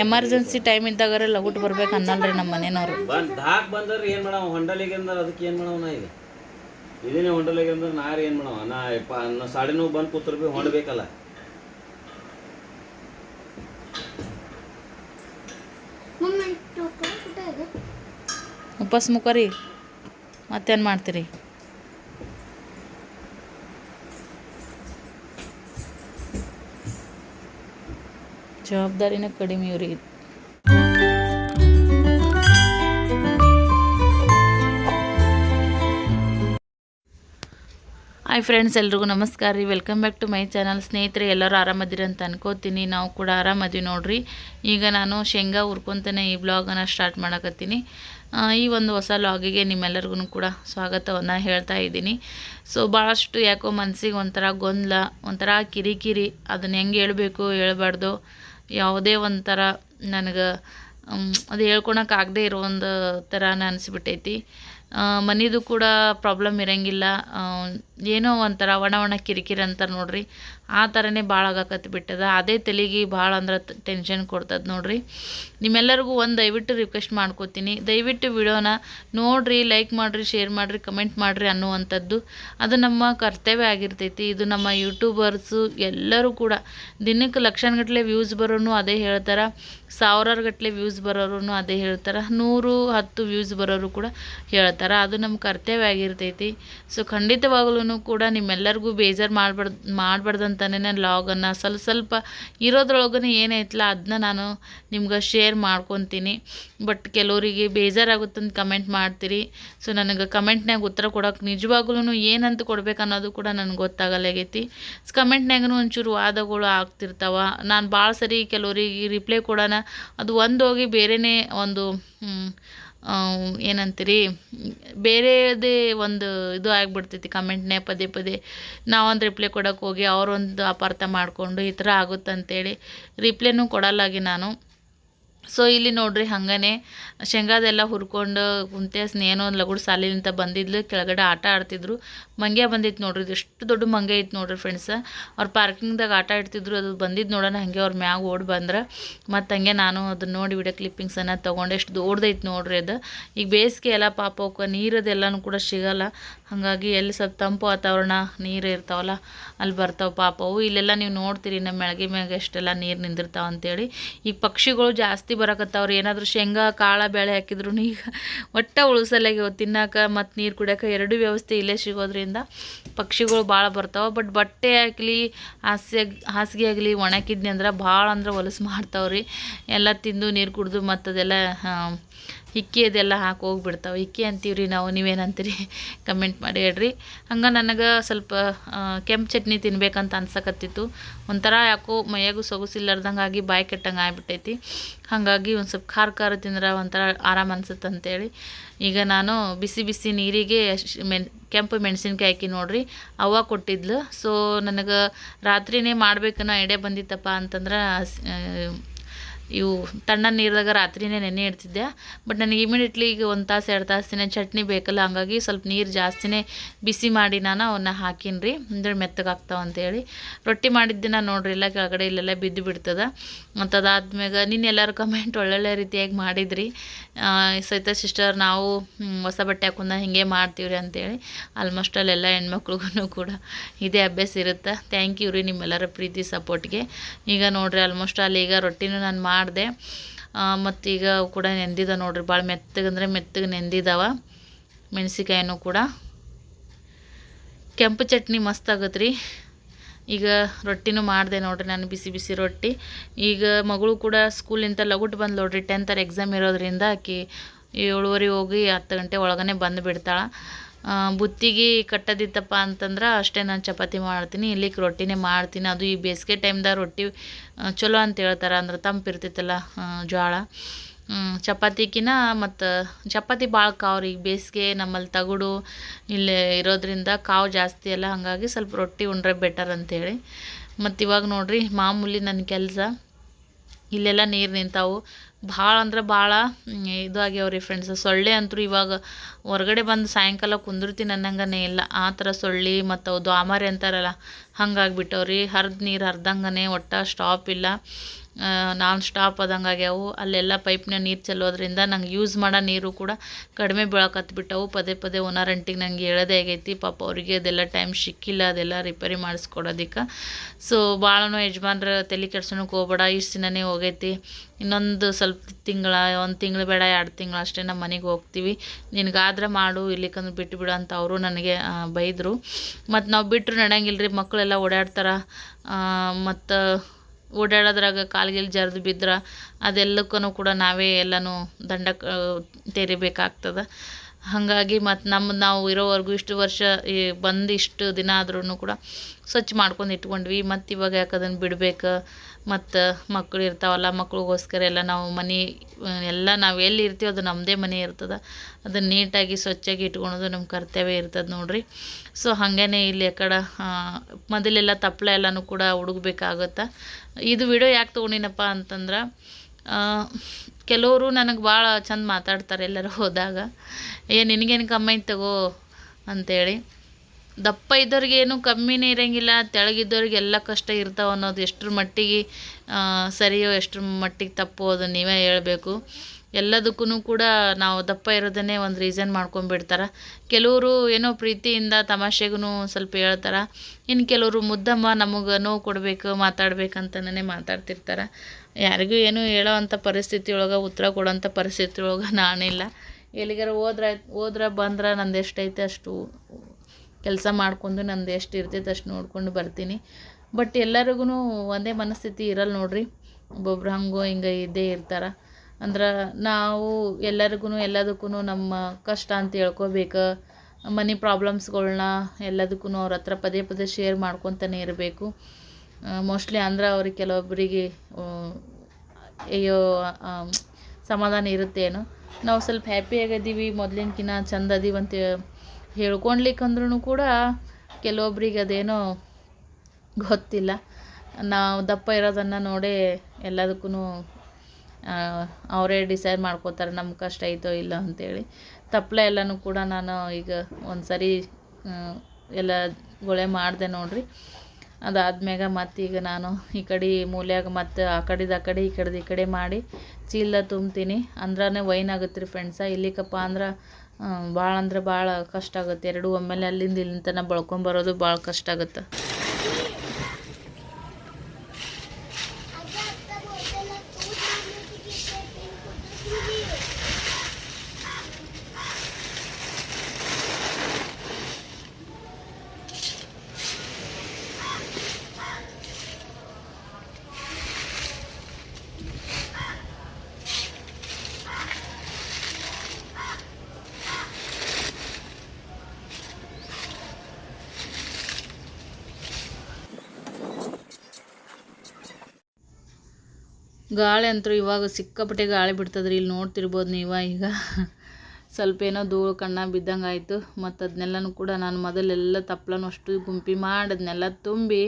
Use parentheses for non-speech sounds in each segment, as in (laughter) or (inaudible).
Emergency time ಇದ್ದಾಗಾರೆ ಲಗುಟ್ ಬರ್ಬೇಕು ಅನ್ನಲ್ರಿ ನಮ್ಮ ಮನೇನವ್ರು ಬಂದ್ ಧಾಕ್ ಬಂದ್ರೆ ಏನ್ ಮಾಡವ? ಹೊಂಡಲಿಗೆ ಅಂದ್ರೆ ಅದಕ್ಕೆ ಏನು ಮಾಡವ ನಾ ಈಗ? ಇದೇನೆ ಹೊಂಡಲಿಗೆ ಅಂದ್ರೆ ನಾರು ಏನ್ ಮಾಡವ? ನಾ ಯಪ್ಪ ನಾ ಸಾಡೆ ನೋವು ಬಂದು ಕೂತ್ರ ಬಿ ಹೊಂಡಬೇಕಲ್ಲ. ಉಪವಾಸ ಮುಖರಿ. ಮತ್ತೇನು ಮಾಡ್ತೀರಿ? ಜವಾಬ್ದಾರಿನ ಕಡಿಮೆ ಇವ್ರಿಗೆ ಹಾಯ್ ಫ್ರೆಂಡ್ಸ್ ಎಲ್ರಿಗೂ ನಮಸ್ಕಾರ ರೀ. Welcome back to my channel ಸ್ನೇಹಿತರೆ, ಎಲ್ಲರೂ ಆರಾಮದಿರಿ ಅಂತ ಅನ್ಕೋತೀನಿ. ನಾವು ಕೂಡ ಆರಾಮದೀವಿ ನೋಡ್ರಿ. ಈಗ ನಾನು ಶೇಂಗಾ ಹುರ್ಕೊತಾನೆ ಈ ಬ್ಲಾಗನ್ನು ಸ್ಟಾರ್ಟ್ ಮಾಡಕತ್ತೀನಿ. ಈ ಒಂದು ಹೊಸ ಲಾಗಿಗೆ ನಿಮ್ಮೆಲ್ಲರಿಗೂ ಕೂಡ ಸ್ವಾಗತವನ್ನು ಹೇಳ್ತಾ ಇದ್ದೀನಿ. ಸೊ ಭಾಳಷ್ಟು ಯಾಕೋ ಮನಸ್ಸಿಗೆ ಒಂಥರ ಗೊಂದಲ, ಒಂಥರ ಕಿರಿಕಿರಿ. ಅದನ್ನು ಹೆಂಗೆ ಹೇಳಬೇಕು, ಹೇಳ್ಬಾರ್ದು? ಯಾವುದೇ ಒಂಥರ ನನಗೆ ಅದು ಹೇಳ್ಕೊಳಕ್ಕಾಗದೇ ಇರೋ ಒಂದು ಥರ ಅನಿಸ್ಬಿಟ್ಟೈತಿ. ಮನಿದು ಕೂಡ ಪ್ರಾಬ್ಲಮ್ ಇರೋಂಗಿಲ್ಲ. ಏನೋ ಒಂಥರ ಒಣ ಒಣ ಕಿರಿಕಿರಿ ಅಂತಾರೆ ನೋಡ್ರಿ. ಆ ಥರನೇ ಭಾಳ ಆಗಾಕತ್ತಿ ಬಿಟ್ಟದ. ಅದೇ ತಲೆಗೆ ಭಾಳ ಅಂದ್ರೆ ಟೆನ್ಷನ್ ಕೊಡ್ತದೆ ನೋಡಿರಿ. ನಿಮ್ಮೆಲ್ಲರಿಗೂ ಒಂದು ದಯವಿಟ್ಟು ರಿಕ್ವೆಸ್ಟ್ ಮಾಡ್ಕೋತೀನಿ. ದಯವಿಟ್ಟು ವಿಡಿಯೋನ ನೋಡಿರಿ ಲೈಕ್ ಮಾಡಿರಿ ಶೇರ್ ಮಾಡಿರಿ ಕಮೆಂಟ್ ಮಾಡಿರಿ ಅನ್ನುವಂಥದ್ದು. ಅದು ನಮ್ಮ ಕರ್ತವ್ಯ ಆಗಿರ್ತೈತಿ. ಇದು ನಮ್ಮ ಯೂಟ್ಯೂಬರ್ಸು ಎಲ್ಲರೂ ಕೂಡ ದಿನಕ್ಕೆ ಲಕ್ಷಾನುಗಟ್ಟಲೆ ವ್ಯೂಸ್ ಬರೋನು ಅದೇ ಹೇಳ್ತಾರೆ. ಸಾವಿರಾರು ಗಟ್ಟಲೆ ವ್ಯೂಸ್ ಬರೋರು ಅದೇ ಹೇಳ್ತಾರೆ. ನೂರು, ಹತ್ತು ವ್ಯೂಸ್ ಬರೋರು ಕೂಡ ಹೇಳ್ತಾರೆ. ಅದು ನಮ್ಮ ಕರ್ತವ್ಯ ಆಗಿರ್ತೈತಿ. ಸೊ ಖಂಡಿತವಾಗ್ಲೂ ಕೂಡ ನಿಮ್ಮೆಲ್ಲರಿಗೂ ಬೇಜಾರು ಮಾಡ್ಬಾರ್ದು ಮಾಡ್ಬಾರ್ದಂತಾನೆ ನಾನು ಲಾಗನ್ನು ಸ್ವಲ್ಪ ಸ್ವಲ್ಪ ಇರೋದ್ರೊಳಗೂ ಏನೈತಲ್ಲ ಅದನ್ನ ನಾನು ನಿಮ್ಗೆ ಶೇರ್ ಮಾಡ್ಕೊತೀನಿ. ಬಟ್ ಕೆಲವರಿಗೆ ಬೇಜಾರಾಗುತ್ತಂತ ಕಮೆಂಟ್ ಮಾಡ್ತೀರಿ. ಸೊ ನನಗೆ ಕಮೆಂಟ್ನಾಗ ಉತ್ತರ ಕೊಡೋಕೆ ನಿಜವಾಗ್ಲೂ ಏನಂತ ಕೊಡ್ಬೇಕು ಅನ್ನೋದು ಕೂಡ ನನಗೆ ಗೊತ್ತಾಗಲ್ಲಾಗೈತಿ ಕಮೆಂಟ್ನಾಗೂ ಒಂಚೂರು ವಾದಗಳು ಆಗ್ತಿರ್ತಾವ. ನಾನು ಭಾಳ ಸರಿ ಕೆಲವರಿಗೆ ರಿಪ್ಲೈ ಕೊಡೋಣ. ಅದು ಒಂದು ಹೋಗಿ ಬೇರೆಯೇ ಒಂದು ಏನಂತೀರಿ, ಬೇರೆದೇ ಒಂದು ಇದು ಆಗಿಬಿಡ್ತೈತಿ, ಕಮೆಂಟ್ನೇ ಪದೇ ಪದೇ. ನಾವೊಂದು ರಿಪ್ಲೈ ಕೊಡೋಕೆ ಹೋಗಿ ಅವರೊಂದು ಅಪಾರ್ಥ ಮಾಡಿಕೊಂಡು ಈ ಥರ ಆಗುತ್ತಂತೇಳಿ ರಿಪ್ಲೈನೂ ಕೊಡಲ್ಲಾಗಿ ನಾನು. ಸೊ ಇಲ್ಲಿ ನೋಡ್ರಿ ಹಂಗನೆ ಶೇಂಗಾದೆಲ್ಲ ಹುರ್ಕೊಂಡು ಕುಂತೆ ಸ್ನೇಹನೋ ಒಂದು ಲಗುಡು ಸಾಲಿನಿಂದ ಬಂದಿದ್ಲು. ಕೆಳಗಡೆ ಆಟ ಆಡ್ತಿದ್ರು. ಮಂಗೆ ಬಂದಿತ್ತು ನೋಡ್ರಿ. ಇದು ಎಷ್ಟು ದೊಡ್ಡ ಮಂಗೆ ಇತ್ತು ನೋಡ್ರಿ ಫ್ರೆಂಡ್ಸ್ ಅವ್ರು ಪಾರ್ಕಿಂಗ್ದಾಗ ಆಟ ಆಡ್ತಿದ್ರು. ಅದು ಬಂದಿದ್ದು ನೋಡೋಣ ಹಾಗೆ ಅವ್ರ ಮ್ಯಾಗ ಓಡಿ ಬಂದ್ರೆ. ಮತ್ತು ಹಂಗೆ ನಾನು ಅದನ್ನ ನೋಡಿ ವಿಡಿಯೋ ಕ್ಲಿಪ್ಪಿಂಗ್ಸನ್ನು ತೊಗೊಂಡು. ಎಷ್ಟು ದೊಡ್ಡದೈತೆ ನೋಡ್ರಿ ಅದು. ಈಗ ಬೇಸಿಗೆ ಎಲ್ಲ ಪಾಪ ಅವಕ್ಕೆ ನೀರದೆಲ್ಲನೂ ಕೂಡ ಸಿಗಲ್ಲ. ಹಾಗಾಗಿ ಎಲ್ಲಿ ಸ್ವಲ್ಪ ತಂಪು ವಾತಾವರಣ, ನೀರು ಇರ್ತಾವಲ್ಲ ಅಲ್ಲಿ ಬರ್ತಾವೆ ಪಾಪವು. ಇಲ್ಲೆಲ್ಲ ನೀವು ನೋಡ್ತೀರಿ ನಮ್ಮ ಮೆಳಗೆ ಮ್ಯಾಗ ಎಷ್ಟೆಲ್ಲ ನೀರು ನಿಂದಿರ್ತಾವ ಅಂತೇಳಿ. ಈಗ ಪಕ್ಷಿಗಳು ಜಾಸ್ತಿ ಬರಕತ್ತಾವ್ರಿ ಏನಾದರೂ ಶೇಂಗಾ, ಕಾಳ ಬೇಳೆ ಹಾಕಿದ್ರು ಈಗ ಒಟ್ಟ ಉಳಿಸಲಾಗ್ಯಾವ ತಿನ್ನಕ್ಕೆ ಮತ್ತು ನೀರು ಕುಡಿಯೋಕೆ ಎರಡೂ ವ್ಯವಸ್ಥೆ ಇಲ್ಲೇ ಸಿಗೋದ್ರಿಂದ ಪಕ್ಷಿಗಳು ಭಾಳ ಬರ್ತಾವೆ. ಬಟ್ ಬಟ್ಟೆ ಆಗಲಿ, ಹಾಸ್ಯ ಹಾಸಿಗೆ ಆಗಲಿ ಒಣಕಿದ್ನಿ ಅಂದ್ರೆ ಭಾಳ ಅಂದ್ರೆ ಹೊಲಸು ಮಾಡ್ತಾವ್ರಿ. ಎಲ್ಲ ತಿಂದು ನೀರು ಕುಡಿದು ಮತ್ತು ಅದೆಲ್ಲ ಹಿಕ್ಕಿ ಅದೆಲ್ಲ ಹಾಕಿ ಹೋಗ್ಬಿಡ್ತಾವೆ. ಹಿಕ್ಕಿ ಅಂತೀವ್ರಿ ನಾವು, ನೀವೇನಂತೀರಿ? (laughs) ಕಮೆಂಟ್ ಮಾಡಿ ಹೇಳ್ರಿ. ಹಂಗೆ ನನಗೆ ಸ್ವಲ್ಪ ಕೆಂಪು ಚಟ್ನಿ ತಿನ್ಬೇಕಂತ ಅನ್ಸಕತ್ತಿತ್ತು. ಒಂಥರ ಯಾಕೋ ಮೈಯಾಗೂ ಆಗಿ ಬಾಯಿ ಕೆಟ್ಟಂಗೆ ಆಗ್ಬಿಟ್ಟೈತಿ. ಹಾಗಾಗಿ ಒಂದು ಸ್ವಲ್ಪ ಖಾರ ಖಾರ ತಿಂದ್ರೆ ಒಂಥರ ಆರಾಮ ಅನ್ಸುತ್ತೆ ಅಂತೇಳಿ ಈಗ ನಾನು ಬಿಸಿ ಬಿಸಿ ನೀರಿಗೆ ಮೆಣ್, ಕೆಂಪು ಮೆಣಸಿನ್ಕಾಯಿ ಹಾಕಿ ನೋಡ್ರಿ. ಅವ್ವ ಕೊಟ್ಟಿದ್ಲು. ಸೊ ನನಗೆ ರಾತ್ರಿನೇ ಮಾಡ್ಬೇಕನ್ನೋ ಐಡಿಯಾ ಬಂದಿತ್ತಪ್ಪ ಅಂತಂದ್ರೆ ಇವು ತಣ್ಣ ನೀರ್ದಾಗ ರಾತ್ರಿನೇ ನೆನೆ ಇಡ್ತಿದ್ದೆ. ಬಟ್ ನನಗೆ ಇಮಿಡಿಯೇಟ್ಲಿ ಈಗ ಒಂದು ತಾಸು, ಎರಡು ತಾಸಿನ ಚಟ್ನಿ ಬೇಕಲ್ಲ, ಹಂಗಾಗಿ ಸ್ವಲ್ಪ ನೀರು ಜಾಸ್ತಿನೇ ಬಿಸಿ ಮಾಡಿ ನಾನು ಅವನ್ನ ಹಾಕೀನಿ ರೀ ಅಂದ್ರೆ ಮೆತ್ತಗಾಗ್ತಾವ ಅಂತೇಳಿ ರೊಟ್ಟಿ ಮಾಡಿದ್ದಿನ ನೋಡ್ರಿ, ಇಲ್ಲ ಕೆಳಗಡೆ ಇಲ್ಲೆಲ್ಲ ಬಿದ್ದು ಬಿಡ್ತದ. ಮತ್ತು ಅದಾದ್ಮ್ಯಾಗ ನೀನು ಎಲ್ಲರೂ ಕಮೆಂಟ್ ಒಳ್ಳೊಳ್ಳೆ ರೀತಿಯಾಗಿ ಮಾಡಿದ್ರಿ. ಸಹಿತ ಸಿಸ್ಟರ್ ನಾವು ಹೊಸ ಬಟ್ಟೆ ಹಾಕೊಂಡ ಹಿಂಗೆ ಮಾಡ್ತೀವ್ರಿ ಅಂತೇಳಿ ಆಲ್ಮೋಸ್ಟ್ ಅಲ್ಲೆಲ್ಲ ಹೆಣ್ಮಕ್ಳಿಗೂ ಕೂಡ ಇದೇ ಅಭ್ಯಾಸ ಇರುತ್ತೆ. ಥ್ಯಾಂಕ್ ಯು ರೀ ನಿಮ್ಮೆಲ್ಲರ ಪ್ರೀತಿ ಸಪೋರ್ಟ್ಗೆ ಈಗ ನೋಡ್ರಿ ಆಲ್ಮೋಸ್ಟ್ ಅಲ್ಲಿ ಈಗ ರೊಟ್ಟಿನೂ ನಾನು ಮಾಡಿದೆ. ಮತ್ತು ಈಗ ಅವು ಕೂಡ ನೆಂದಿದ ನೋಡ್ರಿ ಭಾಳ ಮೆತ್ತಗಂದ್ರೆ ಮೆತ್ತಗೆ ನೆಂದಿದಾವ ಮೆಣಸಿಕಾಯಿನೂ ಕೂಡ. ಕೆಂಪು ಚಟ್ನಿ ಮಸ್ತ್ ಆಗತ್ತೆ ರೀ ಈಗ ರೊಟ್ಟಿನೂ ಮಾಡಿದೆ ನೋಡ್ರಿ ನಾನು ಬಿಸಿ ಬಿಸಿ ರೊಟ್ಟಿ. ಈಗ ಮಗಳು ಕೂಡ ಸ್ಕೂಲಿಂದ ಲಗುಟ್ ಬಂದು ನೋಡ್ರಿ, ಟೆಂತರ ಎಕ್ಸಾಮ್ ಇರೋದ್ರಿಂದ ಆಕೆ ಏಳುವರೆ ಹೋಗಿ ಹತ್ತು ಗಂಟೆ ಒಳಗನೆ ಬಂದು ಬಿಡ್ತಾಳೆ. ಬುತ್ತಿಗೆ ಕಟ್ಟದಿತ್ತಪ್ಪ ಅಂತಂದ್ರೆ ಅಷ್ಟೇ ನಾನು ಚಪಾತಿ ಮಾಡ್ತೀನಿ ಇಲ್ಲಿಗೆ ರೊಟ್ಟಿನೇ ಮಾಡ್ತೀನಿ. ಅದು ಈ ಬೇಸಿಗೆ ಟೈಮ್ದಾಗ ರೊಟ್ಟಿ ಚಲೋ ಅಂತ ಹೇಳ್ತಾರೆ, ಅಂದ್ರೆ ತಂಪಿರ್ತೈತಲ್ಲ ಜೋಳ ಚಪಾತಿಕಿನ ಮತ್ತು ಚಪಾತಿ ಭಾಳ ಕಾವ್ರಿ. ಈಗ ಬೇಸಿಗೆ ನಮ್ಮಲ್ಲಿ ತಗಡು ಇಲ್ಲಿ ಇರೋದ್ರಿಂದ ಕಾವು ಜಾಸ್ತಿ ಅಲ್ಲ, ಹಾಗಾಗಿ ಸ್ವಲ್ಪ ರೊಟ್ಟಿ ಉಂಡ್ರೆ ಬೆಟರ್ ಅಂತೇಳಿ. ಮತ್ತು ಇವಾಗ ನೋಡಿರಿ, ಮಾಮೂಲಿ ನನ್ನ ಕೆಲಸ, ಇಲ್ಲೆಲ್ಲ ನೀರು ನಿಂತಾವು. ಭಾಳ ಅಂದ್ರೆ ಭಾಳ ಇದು ಆಗ್ಯಾವ್ರಿ ಫ್ರೆಂಡ್ಸ್ ಸೊಳ್ಳೆ ಅಂತೂ ಇವಾಗ ಹೊರಗಡೆ ಬಂದು ಸಾಯಂಕಾಲ ಕುಂದಿರ್ತೀನಿ ಅನ್ನಂಗನೇ ಇಲ್ಲ. ಆ ಥರ ಸೊಳ್ಳೆ ಮತ್ತು ಅವು ದ್ವಾಮಾರಿ ಅಂತಾರಲ್ಲ ಹಂಗಾಗ್ಬಿಟ್ಟವ್ರಿ ಹರಿದ ನೀರು ಹರಿದಂಗನೇ ಒಟ್ಟು ಸ್ಟಾಪ್ ಇಲ್ಲ. ನಾನ್ ಸ್ಟಾಪ್ ಆದಂಗೆ ಆಗ್ಯಾವು. ಅಲ್ಲೆಲ್ಲ ಪೈಪ್ನ ನೀರು ಚೆಲ್ಲೋದ್ರಿಂದ ನಂಗೆ ಯೂಸ್ ಮಾಡೋ ನೀರು ಕೂಡ ಕಡಿಮೆ ಬೀಳಕತ್ಬಿಟ್ಟವು ಪದೇ ಪದೇ ಒನಾರಂಟಿಗೆ ನಂಗೆ ಹೇಳೋದೇ ಆಗೈತಿ, ಪಾಪ ಅವರಿಗೆ ಅದೆಲ್ಲ ಟೈಮ್ ಸಿಕ್ಕಿಲ್ಲ, ಅದೆಲ್ಲ ರಿಪೇರಿ ಮಾಡಿಸ್ಕೊಡೋದಕ್ಕೆ ಸೊ ಭಾಳನೂ ಯಜಮಾನ್ರ ತಲೆ ಕೆಡ್ಸೋಣಕ್ಕೆ ಹೋಗ್ಬೇಡ, ಇಷ್ಟು ದಿನನೇ ಹೋಗೈತಿ. ಇನ್ನೊಂದು ಸ್ವಲ್ಪ ತಿಂಗಳ, ಒಂದು ತಿಂಗಳು ಬೇಡ, ಎರಡು ತಿಂಗಳು ಅಷ್ಟೇ ನಮ್ಮ ಮನೆಗೆ ಹೋಗ್ತೀವಿ. ನಿನಗಾದ್ರೆ ಮಾಡು ಇಲ್ಲಿಕಂದ್ರೆ ಬಿಟ್ಟು ಬಿಡು ಅಂತ ಅವರು ನನಗೆ ಬೈದರು. ಮತ್ತು ನಾವು ಬಿಟ್ಟರು ನಡೆಯಂಗಿಲ್ಲ ರೀ ಮಕ್ಕಳೆಲ್ಲ ಓಡಾಡ್ತಾರೆ ಮತ್ತು ಓಡಾಡೋದ್ರಾಗ ಕಾಲ್ಗಿಲ್ ಜರ್ದು ಬಿದ್ರೆ ಅದೆಲ್ಲಕ್ಕೂ ಕೂಡ ನಾವೇ ಎಲ್ಲನೂ ದಂಡ ತೆರಿಬೇಕಾಗ್ತದೆ. ಹಾಗಾಗಿ ಮತ್ತು ನಮ್ಮ ನಾವು ಇರೋವರೆಗೂ ಇಷ್ಟು ವರ್ಷ ಈ ಬಂದು ಇಷ್ಟು ದಿನ ಆದ್ರೂ ಕೂಡ ಸ್ವಚ್ಛ ಮಾಡ್ಕೊಂಡು ಇಟ್ಕೊಂಡ್ವಿ. ಮತ್ತು ಇವಾಗ ಯಾಕೆ ಅದನ್ನು ಬಿಡ್ಬೇಕು? ಮತ್ತು ಮಕ್ಕಳು ಇರ್ತಾವಲ್ಲ, ಮಕ್ಳಿಗೋಸ್ಕರ ಎಲ್ಲ ನಾವು ಮನೆ ಎಲ್ಲ ನಾವು ಎಲ್ಲಿ ಇರ್ತೀವಿ ಅದು ನಮ್ಮದೇ ಮನೆ ಇರ್ತದೆ. ಅದನ್ನು ನೀಟಾಗಿ ಸ್ವಚ್ಛಾಗಿ ಇಟ್ಕೊಳೋದು ನಮ್ಮ ಕರ್ತವ್ಯ ಇರ್ತದೆ ನೋಡಿರಿ. ಸೊ ಹಾಗೇ ಇಲ್ಲಿ ಆ ಕಡೆ ಮೊದಲೆಲ್ಲ ತಪ್ಪಲ ಎಲ್ಲನೂ ಕೂಡ ಹುಡುಗ್ಬೇಕಾಗತ್ತೆ. ಇದು ವಿಡಿಯೋ ಯಾಕೆ ತೊಗೊಂಡಿನಪ್ಪ ಅಂತಂದ್ರೆ ಕೆಲವರು ನನಗೆ ಭಾಳ ಚಂದ ಮಾತಾಡ್ತಾರೆ ಎಲ್ಲರೂ ಹೋದಾಗ. ಏ, ನಿನಗೇನು ಕಮ್ಮಿ ಐತೆ ತಗೋ ಅಂಥೇಳಿ ದಪ್ಪ ಇದ್ದವ್ರಿಗೇನು ಕಮ್ಮಿನೇ ಇರೋಂಗಿಲ್ಲ ತೆಳಗಿದ್ದವ್ರಿಗೆ ಎಲ್ಲ ಕಷ್ಟ ಇರ್ತಾವೆ ಅನ್ನೋದು ಎಷ್ಟರ ಮಟ್ಟಿಗೆ ಸರಿಯೋ ಎಷ್ಟರ ಮಟ್ಟಿಗೆ ತಪ್ಪೋ ಅದು ನೀವೇ ಹೇಳಬೇಕು. ಎಲ್ಲದಕ್ಕೂ ಕೂಡ ನಾವು ದಪ್ಪ ಇರೋದನ್ನೇ ಒಂದು ರೀಸನ್ ಮಾಡ್ಕೊಂಡ್ಬಿಡ್ತಾರೆ. ಕೆಲವರು ಏನೋ ಪ್ರೀತಿಯಿಂದ ತಮಾಷೆಗೂ ಸ್ವಲ್ಪ ಹೇಳ್ತಾರೆ. ಇನ್ನು ಕೆಲವರು ಮುದ್ದಮ್ಮ ನಮಗೆ ನೋವು ಕೊಡಬೇಕು ಮಾತಾಡ್ಬೇಕಂತನೇ ಮಾತಾಡ್ತಿರ್ತಾರೆ. ಯಾರಿಗೂ ಏನೂ ಹೇಳೋ ಅಂಥ ಪರಿಸ್ಥಿತಿ ಒಳಗೆ ಉತ್ತರ ಕೊಡೋಂಥ ಪರಿಸ್ಥಿತಿ ಒಳಗೆ ನಾನಿಲ್ಲ. ಎಲ್ಲಿಗಾರ ಹೋದ್ರೆ ಹೋದ್ರೆ ಬಂದ್ರೆ ನಂದು ಎಷ್ಟೈತೆ ಅಷ್ಟು ಕೆಲಸ ಮಾಡ್ಕೊಂಡು ನಂದು ಎಷ್ಟು ಇರ್ತೈತೆ ಅಷ್ಟು ನೋಡ್ಕೊಂಡು ಬರ್ತೀನಿ. ಬಟ್ ಎಲ್ಲರಿಗೂ ಒಂದೇ ಮನಸ್ಥಿತಿ ಇರಲ್ಲ ನೋಡ್ರಿ. ಒಬ್ಬೊಬ್ರು ಹಂಗೋ ಹಿಂಗೆ ಇದ್ದೇ ಇರ್ತಾರೆ. ಅಂದ್ರೆ ನಾವು ಎಲ್ಲರಿಗೂ ಎಲ್ಲದಕ್ಕೂ ನಮ್ಮ ಕಷ್ಟ ಅಂತ ಹೇಳ್ಕೋಬೇಕು ಮನಿ ಪ್ರಾಬ್ಲಮ್ಸ್ಗಳ್ನ ಎಲ್ಲದಕ್ಕೂ ಅವ್ರ ಹತ್ರ ಪದೇ ಪದೇ ಶೇರ್ ಮಾಡ್ಕೊತಾನೆ ಇರಬೇಕು. ಮೋಸ್ಟ್ಲಿ ಅಂದ್ರೆ ಅವ್ರಿಗೆ ಕೆಲವೊಬ್ಬರಿಗೆ ಅಯ್ಯೋ ಸಮಾಧಾನ ಇರುತ್ತೇನೋ ನಾವು ಸ್ವಲ್ಪ ಹ್ಯಾಪಿ ಆಗಿದ್ದೀವಿ ಮೊದಲಿನಕಿನ ಚಂದ ಅದೀವಿ ಅಂತ ಹೇಳ್ಕೊಳ್ಲಿಕ್ಕಂದ್ರೂ ಕೂಡ ಕೆಲವೊಬ್ರಿಗೆ ಅದೇನೋ ಗೊತ್ತಿಲ್ಲ. ನಾವು ದಪ್ಪ ಇರೋದನ್ನು ನೋಡೇ ಎಲ್ಲದಕ್ಕೂ ಅವರೇ ಡಿಸೈಡ್ ಮಾಡ್ಕೋತಾರೆ ನಮ್ಮ ಕಷ್ಟ ಐತೋ ಇಲ್ಲ ಅಂತೇಳಿ. ತಪ್ಪಲೆ ಎಲ್ಲನೂ ಕೂಡ ನಾನು ಈಗ ಒಂದು ಸರಿ ಎಲ್ಲ ಗೊಳೆ ಮಾಡಿದೆ ನೋಡಿರಿ. ಅದಾದ್ಮ್ಯಾಗ ಮತ್ತು ಈಗ ನಾನು ಈ ಕಡೆ ಮೂಲ್ಯಾಗ ಮತ್ತು ಆ ಕಡೆದು ಆ ಕಡೆ ಈ ಕಡೆದು ಈ ಕಡೆ ಮಾಡಿ ಚೀಲ ತುಂಬ್ತೀನಿ. ಅಂದ್ರೇ ವೈನ್ ಆಗುತ್ತೆ ರೀ ಫ್ರೆಂಡ್ಸ ಇಲ್ಲಿಕಪ್ಪ ಅಂದ್ರೆ ಭಾಳ ಅಂದ್ರೆ ಭಾಳ ಕಷ್ಟ ಆಗುತ್ತೆ. ಎರಡು ಒಮ್ಮೆಲೆ ಅಲ್ಲಿಂದ ಇಲ್ಲಿಂದ ತನಕ ಬಳ್ಕೊಂಬರೋದು ಭಾಳ ಕಷ್ಟ ಆಗುತ್ತೆ. ಗಾಳಿ ಅಂತೂ ಇವಾಗ ಸಿಕ್ಕಾಪಟ್ಟೆ ಗಾಳಿ ಬಿಡ್ತದ್ರಿ, ಇಲ್ಲಿ ನೋಡ್ತಿರ್ಬೋದು ನೀವು ಈಗ. ಸ್ವಲ್ಪ ಏನೋ ಧೂಳು ಕಣ್ಣ ಬಿದ್ದಂಗೆ ಆಯಿತು ಮತ್ತು ಅದನ್ನೆಲ್ಲನೂ ಕೂಡ ನಾನು ಮೊದಲೆಲ್ಲ ತಪ್ಪಲನ್ನು ಅಷ್ಟು ಗುಂಪಿ ಮಾಡಿ ಅದನ್ನೆಲ್ಲ ತುಂಬಿ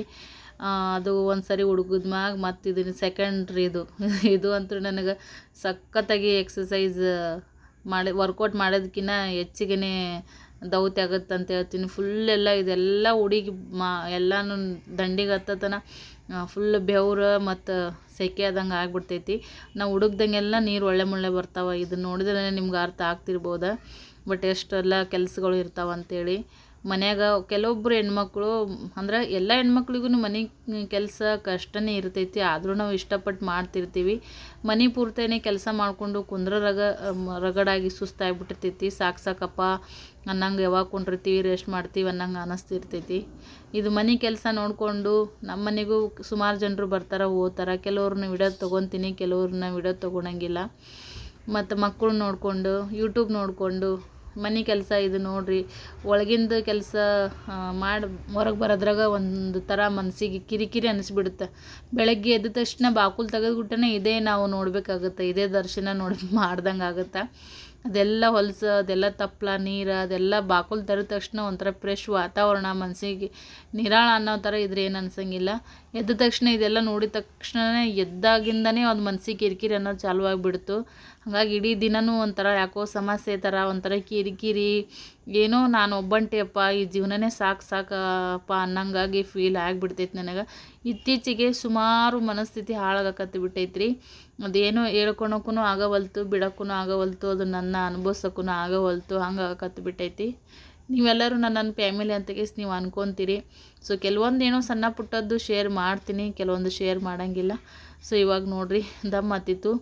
ಅದು ಒಂದು ಸರಿ ಹುಡುಗದ ಮ್ಯಾಗ ಮತ್ತು ಇದನ್ನು ಸೆಕೆಂಡ್ರಿ ಇದು. ಇದು ಅಂತೂ ನನಗೆ ಸಖತ್ತಾಗಿ ಎಕ್ಸಸೈಸ್ ಮಾಡಿ ವರ್ಕೌಟ್ ಮಾಡೋದಕ್ಕಿಂತ ಹೆಚ್ಚಿಗೆ ದೌತಿ ಆಗುತ್ತೆ ಅಂತ ಹೇಳ್ತೀನಿ. ಫುಲ್ ಎಲ್ಲ ಇದೆಲ್ಲ ಹುಡುಗಿ ಮಾ, ಎಲ್ಲನೂ ದಂಡಿಗೆ ಹತ್ತತನ. ಫುಲ್ ಬೆವ್ರು ಮತ್ತು ಸೆಕೆ ಆದಂಗೆ ಆಗ್ಬಿಡ್ತೈತಿ. ನಾವು ಹುಡುಕ್ದಂಗೆಲ್ಲ ನೀರು ಒಳ್ಳೆ ಮುಳ್ಳೆ ಬರ್ತಾವೆ. ಇದನ್ನ ನೋಡಿದ್ರೆ ನಿಮ್ಗೆ ಅರ್ಥ ಆಗ್ತಿರ್ಬೋದು. ಬಟ್ ಎಷ್ಟೆಲ್ಲ ಕೆಲಸಗಳು ಇರ್ತಾವೆ ಅಂಥೇಳಿ ಮನ್ಯಾಗ ಕೆಲವೊಬ್ಬರು ಹೆಣ್ಮಕ್ಳು, ಅಂದ್ರೆ ಎಲ್ಲ ಹೆಣ್ಮಕ್ಳಿಗೂ ಮನೆ ಕೆಲಸ ಕಷ್ಟನೇ ಇರ್ತೈತಿ. ಆದರೂ ನಾವು ಇಷ್ಟಪಟ್ಟು ಮಾಡ್ತಿರ್ತೀವಿ. ಮನೆ ಪೂರ್ತಿನೇ ಕೆಲಸ ಮಾಡಿಕೊಂಡು ಕುಂದ್ರ ರಗ, ರಗಡಾಗಿ ಸುಸ್ತಾಗ್ಬಿಟ್ಟಿರ್ತೈತಿ. ಸಾಕು ಸಾಕಪ್ಪ. ಅನ್ನಂಗೆ ಯಾವಾಗ ಕೊಂಡಿರ್ತೀವಿ ರೆಸ್ಟ್ ಮಾಡ್ತೀವಿ ಅನ್ನಂಗೆ ಅನ್ನಿಸ್ತಿರ್ತೈತಿ ಇದು ಮನೆ ಕೆಲಸ ನೋಡಿಕೊಂಡು ನಮ್ಮ ಮನೆಗೂ ಸುಮಾರು ಜನರು ಬರ್ತಾರೆ, ಓದ್ತಾರೆ. ಕೆಲವ್ರನ್ನ ವಿಡಿಯೋ ತೊಗೊತೀನಿ ಕೆಲವ್ರನ್ನ ವಿಡಿಯೋ ತೊಗೊಳಂಗಿಲ್ಲ ಮತ್ತು ಮಕ್ಕಳು ನೋಡಿಕೊಂಡು ಯೂಟ್ಯೂಬ್ ನೋಡಿಕೊಂಡು, ಮನೆ ಕೆಲಸ ಇದು ನೋಡ್ರಿ. ಒಳಗಿಂದ ಕೆಲಸ ಮಾಡಿ, ಹೊರಗೆ ಬರೋದ್ರಾಗ ಒಂದು ಥರ ಮನಸ್ಸಿಗೆ ಕಿರಿಕಿರಿ ಅನಿಸ್ಬಿಡುತ್ತೆ. ಬೆಳಗ್ಗೆ ಎದ್ದ ತಕ್ಷಣ ಬಾಕುಲ್ ತೆಗೆದ್ಬಿಟ್ಟನೆ ಇದೇ ನಾವು ನೋಡಬೇಕಾಗುತ್ತೆ, ಇದೇ ದರ್ಶನ ನೋಡಿ (laughs) ಮಾಡ್ದಂಗೆ ಆಗುತ್ತೆ ಅದೆಲ್ಲ ಹೊಲಸು, ಅದೆಲ್ಲ ತಪ್ಪಲ ನೀರು, ಅದೆಲ್ಲ ಬಾಕುಲ್ ತೆರೆದ ತಕ್ಷಣ ಒಂಥರ ಫ್ರೆಶ್ ವಾತಾವರಣ ಮನಸ್ಸಿಗೆ ನಿರಾಳ ಅನ್ನೋ ಥರ ಇದ್ರೆ ಏನು ಅನ್ಸಂಗಿಲ್ಲ. ಎದ್ದ ತಕ್ಷಣ ಇದೆಲ್ಲ ನೋಡಿದ ತಕ್ಷಣನೇ ಎದ್ದಾಗಿಂದನೇ ಒಂದು ಮನಸ್ಸಿಗೆ ಕಿರಿಕಿರಿ ಅನ್ನೋದು ಚಾಲು ಆಗಿಬಿಡ್ತು. ಹಾಗಾಗಿ ಇಡೀ ದಿನವೂ ಒಂಥರ ಯಾಕೋ ಸಮಸ್ಯೆ ಥರ, ಒಂಥರ ಕಿರಿಕಿರಿ. ಏನೋ ನಾನು ಒಬ್ಬಂಟಿಯಪ್ಪ, ಈ ಜೀವನನೇ ಸಾಕು ಸಾಕಪ್ಪ ಅನ್ನಂಗಾಗಿ ಫೀಲ್ ಆಗಿಬಿಡ್ತೈತೆ ನನಗೆ. ಇತ್ತೀಚೆಗೆ ಸುಮಾರು ಮನಸ್ಥಿತಿ ಹಾಳಾಗಕತ್ತಿ ಬಿಟ್ಟೈತ್ರಿ. ಅದೇನೋ ಹೇಳ್ಕೊಳಕ್ಕೂ ಆಗವಲ್ತು ಬಿಡೋಕ್ಕೂ ಆಗವಲ್ತು, ಅದು ನನ್ನ ಅನುಭವಿಸೋಕ್ಕೂ ಆಗವಲ್ತು ಹಂಗೆ ಬಿಟ್ಟೈತಿ. ನೀವೆಲ್ಲರೂ ನನ್ನ ಫ್ಯಾಮಿಲಿ ಅಂತ ಕೇಸ್ ನೀವು ಅನ್ಕೊತೀರಿ. ಸೊ ಕೆಲವೊಂದು ಏನೋ ಸಣ್ಣ ಪುಟ್ಟದ್ದು ಶೇರ್ ಮಾಡ್ತೀನಿ, ಕೆಲವೊಂದು ಶೇರ್ ಮಾಡೋಂಗಿಲ್ಲ. ಸೊ, ಇವಾಗ ನೋಡಿರಿ, ದಮ್ ಹತ್ತಿತ್ತು.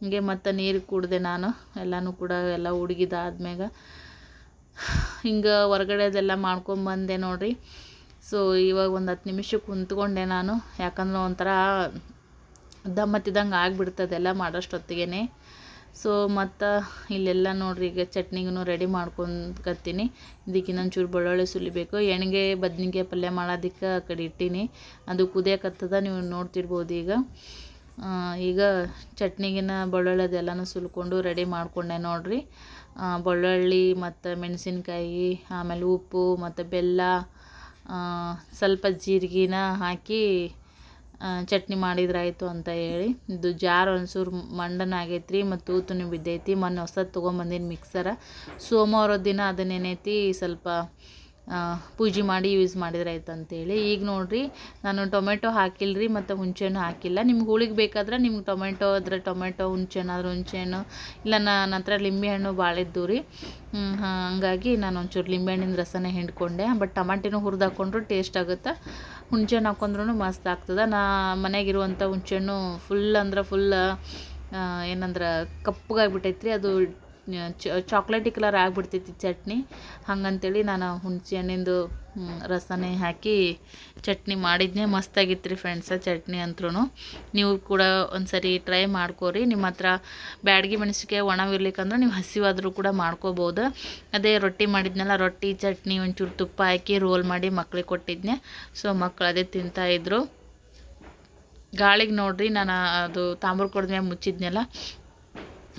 ಹಿಂಗೆ ಮತ್ತು ನೀರು ಕುಡ್ದೆ ನಾನು, ಎಲ್ಲನೂ ಕೂಡ ಎಲ್ಲ ಹುಡುಗಿದಾದ್ಮ್ಯಾಗ. ಹಿಂಗೆ ಹೊರಗಡೆದೆಲ್ಲ ಮಾಡ್ಕೊಂಬಂದೆ ನೋಡ್ರಿ. ಸೊ, ಇವಾಗ ಒಂದು ಹತ್ತು ನಿಮಿಷ ಕುಂತ್ಕೊಂಡೆ ನಾನು. ಯಾಕಂದ್ರೆ ಒಂಥರ ದಮ್ಮತ್ತಿದಂಗೆ ಆಗಿಬಿಡ್ತದೆ ಎಲ್ಲ ಮಾಡೋಷ್ಟೊತ್ತಿಗೆ ಸೊ, ಮತ್ತು ಇಲ್ಲೆಲ್ಲ ನೋಡಿರಿ, ಈಗ ಚಟ್ನಿಗೂ ರೆಡಿ ಮಾಡ್ಕೊಂಡ್ಕತ್ತೀನಿ ಇದಕ್ಕೆ ಇನ್ನೊಂದು ಚೂರು ಬೆಳ್ಳುಳ್ಳಿ ಸುಲಿಬೇಕು. ಎಣ್ಗೆ ಬದ್ನಿಕಾಯಿ ಪಲ್ಯ ಮಾಡೋದಕ್ಕೆ ಆ ಕಡೆ ಇಟ್ಟೀನಿ. ಅದು ಕುದಿಯಕತ್ತದ, ನೀವು ನೋಡ್ತಿರ್ಬೋದು ಈಗ. ಈಗ ಚಟ್ನಿಗಿನ ಬೆಳ್ಳುಳ್ಳಿ ಅದೆಲ್ಲನೂ ಸುಲ್ಕೊಂಡು ರೆಡಿ ಮಾಡಿಕೊಂಡೆ ನೋಡಿರಿ. ಬೆಳ್ಳುಳ್ಳಿ ಮತ್ತು ಮೆಣಸಿನ್ಕಾಯಿ, ಆಮೇಲೆ ಉಪ್ಪು, ಮತ್ತು ಬೆಲ್ಲ ಸ್ವಲ್ಪ ಜೀರಿಗೆನ ಹಾಕಿ ಚಟ್ನಿ ಮಾಡಿದ್ರಾಯಿತು ಅಂತ ಹೇಳಿ. ಇದು ಜಾರ್ ಒಂಚೂರು ಮಂಡನ ಆಗೈತ್ರಿ ಮತ್ತು ತೂತುನು ಬಿದ್ದೈತಿ. ಮೊನ್ನೆ ಹೊಸದು ತೊಗೊಂಬಂದಿನಿ ಮಿಕ್ಸರ ಸೋಮವಾರದ ದಿನ ಅದನ್ನೇನೈತಿ ಸ್ವಲ್ಪ ಪೂಜೆ ಮಾಡಿ ಯೂಸ್ ಮಾಡಿದ್ರೆ ಆಯ್ತು ಅಂತೇಳಿ. ಈಗ ನೋಡಿರಿ, ನಾನು ಟೊಮೆಟೊ ಹಾಕಿಲ್ರಿ, ಮತ್ತು ಹುಂಚೆಹಣ್ಣು ಹಾಕಿಲ್ಲ. ನಿಮ್ಗೆ ಹುಳಿಗೆ ಬೇಕಾದ್ರೆ ನಿಮ್ಗೆ ಟೊಮೆಟೊ ಅದ್ರ ಟೊಮೆಟೊ ಹುಂಚೆಹಣ್ಣು ಅದ್ರ ಹುಂಚೆಹಣ್ಣು ಇಲ್ಲ ನನ್ನ ಹತ್ರ ಲಿಂಬೆಹಣ್ಣು ಭಾಳ ಇದ್ದು ರೀ. ಹಾಗಾಗಿ ನಾನು ಒಂಚೂರು ಲಿಂಬೆಹಣ್ಣಿನ ರಸನೇ ಹಿಂಡ್ಕೊಂಡೆ. ಬಟ್ ಟಮಾಟಿನೂ ಹುರಿದು ಹಾಕ್ಕೊಂಡ್ರು ಟೇಸ್ಟ್ ಆಗುತ್ತೆ. ಹುಂಚೆಹಣ್ಣು ಹಾಕೊಂಡ್ರೂ ಮಸ್ತ್ ಆಗ್ತದೆ. ನಾ ಮನೆಗಿರುವಂಥ ಹುಂಚೆಹಣ್ಣು ಫುಲ್ ಅಂದ್ರೆ ಫುಲ್ ಏನಂದ್ರೆ ಕಪ್ಪಗಾಗ್ಬಿಟ್ಟೈತ್ರಿ ಅದು ಚಾಕ್ಲೇಟಿ ಕಲರ್ ಆಗಿಬಿಡ್ತೈತಿ ಚಟ್ನಿ. ಹಂಗಂತೇಳಿ ನಾನು ಹುಣಸೆ ಹಣ್ಣಿಂದು ರಸನೇ ಹಾಕಿ ಚಟ್ನಿ ಮಾಡಿದ್ನೇ. ಮಸ್ತಾಗಿತ್ತು ರೀ ಫ್ರೆಂಡ್ಸ ಚಟ್ನಿ ಅಂತ್ರೂ ನೀವು ಕೂಡ ಒಂದ್ಸರಿ ಟ್ರೈ ಮಾಡ್ಕೋರಿ. ನಿಮ್ಮ ಹತ್ರ ಬ್ಯಾಡಗಿ ಮೆಣಸಿಕಾಯಿ ಒಣವಿರ್ಲಿಕ್ಕಂದ್ರೆ ನೀವು ಹಸಿವಾದರೂ ಕೂಡ ಮಾಡ್ಕೋಬೋದು. ಅದೇ ರೊಟ್ಟಿ ಮಾಡಿದ್ನಲ್ಲ, ರೊಟ್ಟಿ, ಚಟ್ನಿ ಒಂಚೂರು ತುಪ್ಪ ಹಾಕಿ ರೋಲ್ ಮಾಡಿ ಮಕ್ಳಿಗೆ ಕೊಟ್ಟಿದ್ನೆ. ಸೊ ಮಕ್ಕಳು ಅದೇ ತಿಂತಾಯಿದ್ರು ಗಾಳಿಗೆ ನೋಡ್ರಿ, ನಾನು ಅದು ತಾಂಬ್ರ ಕೊಡ್ದ್ಮ್ಯಾಗ ಮುಚ್ಚಿದ್ನಲ್ಲ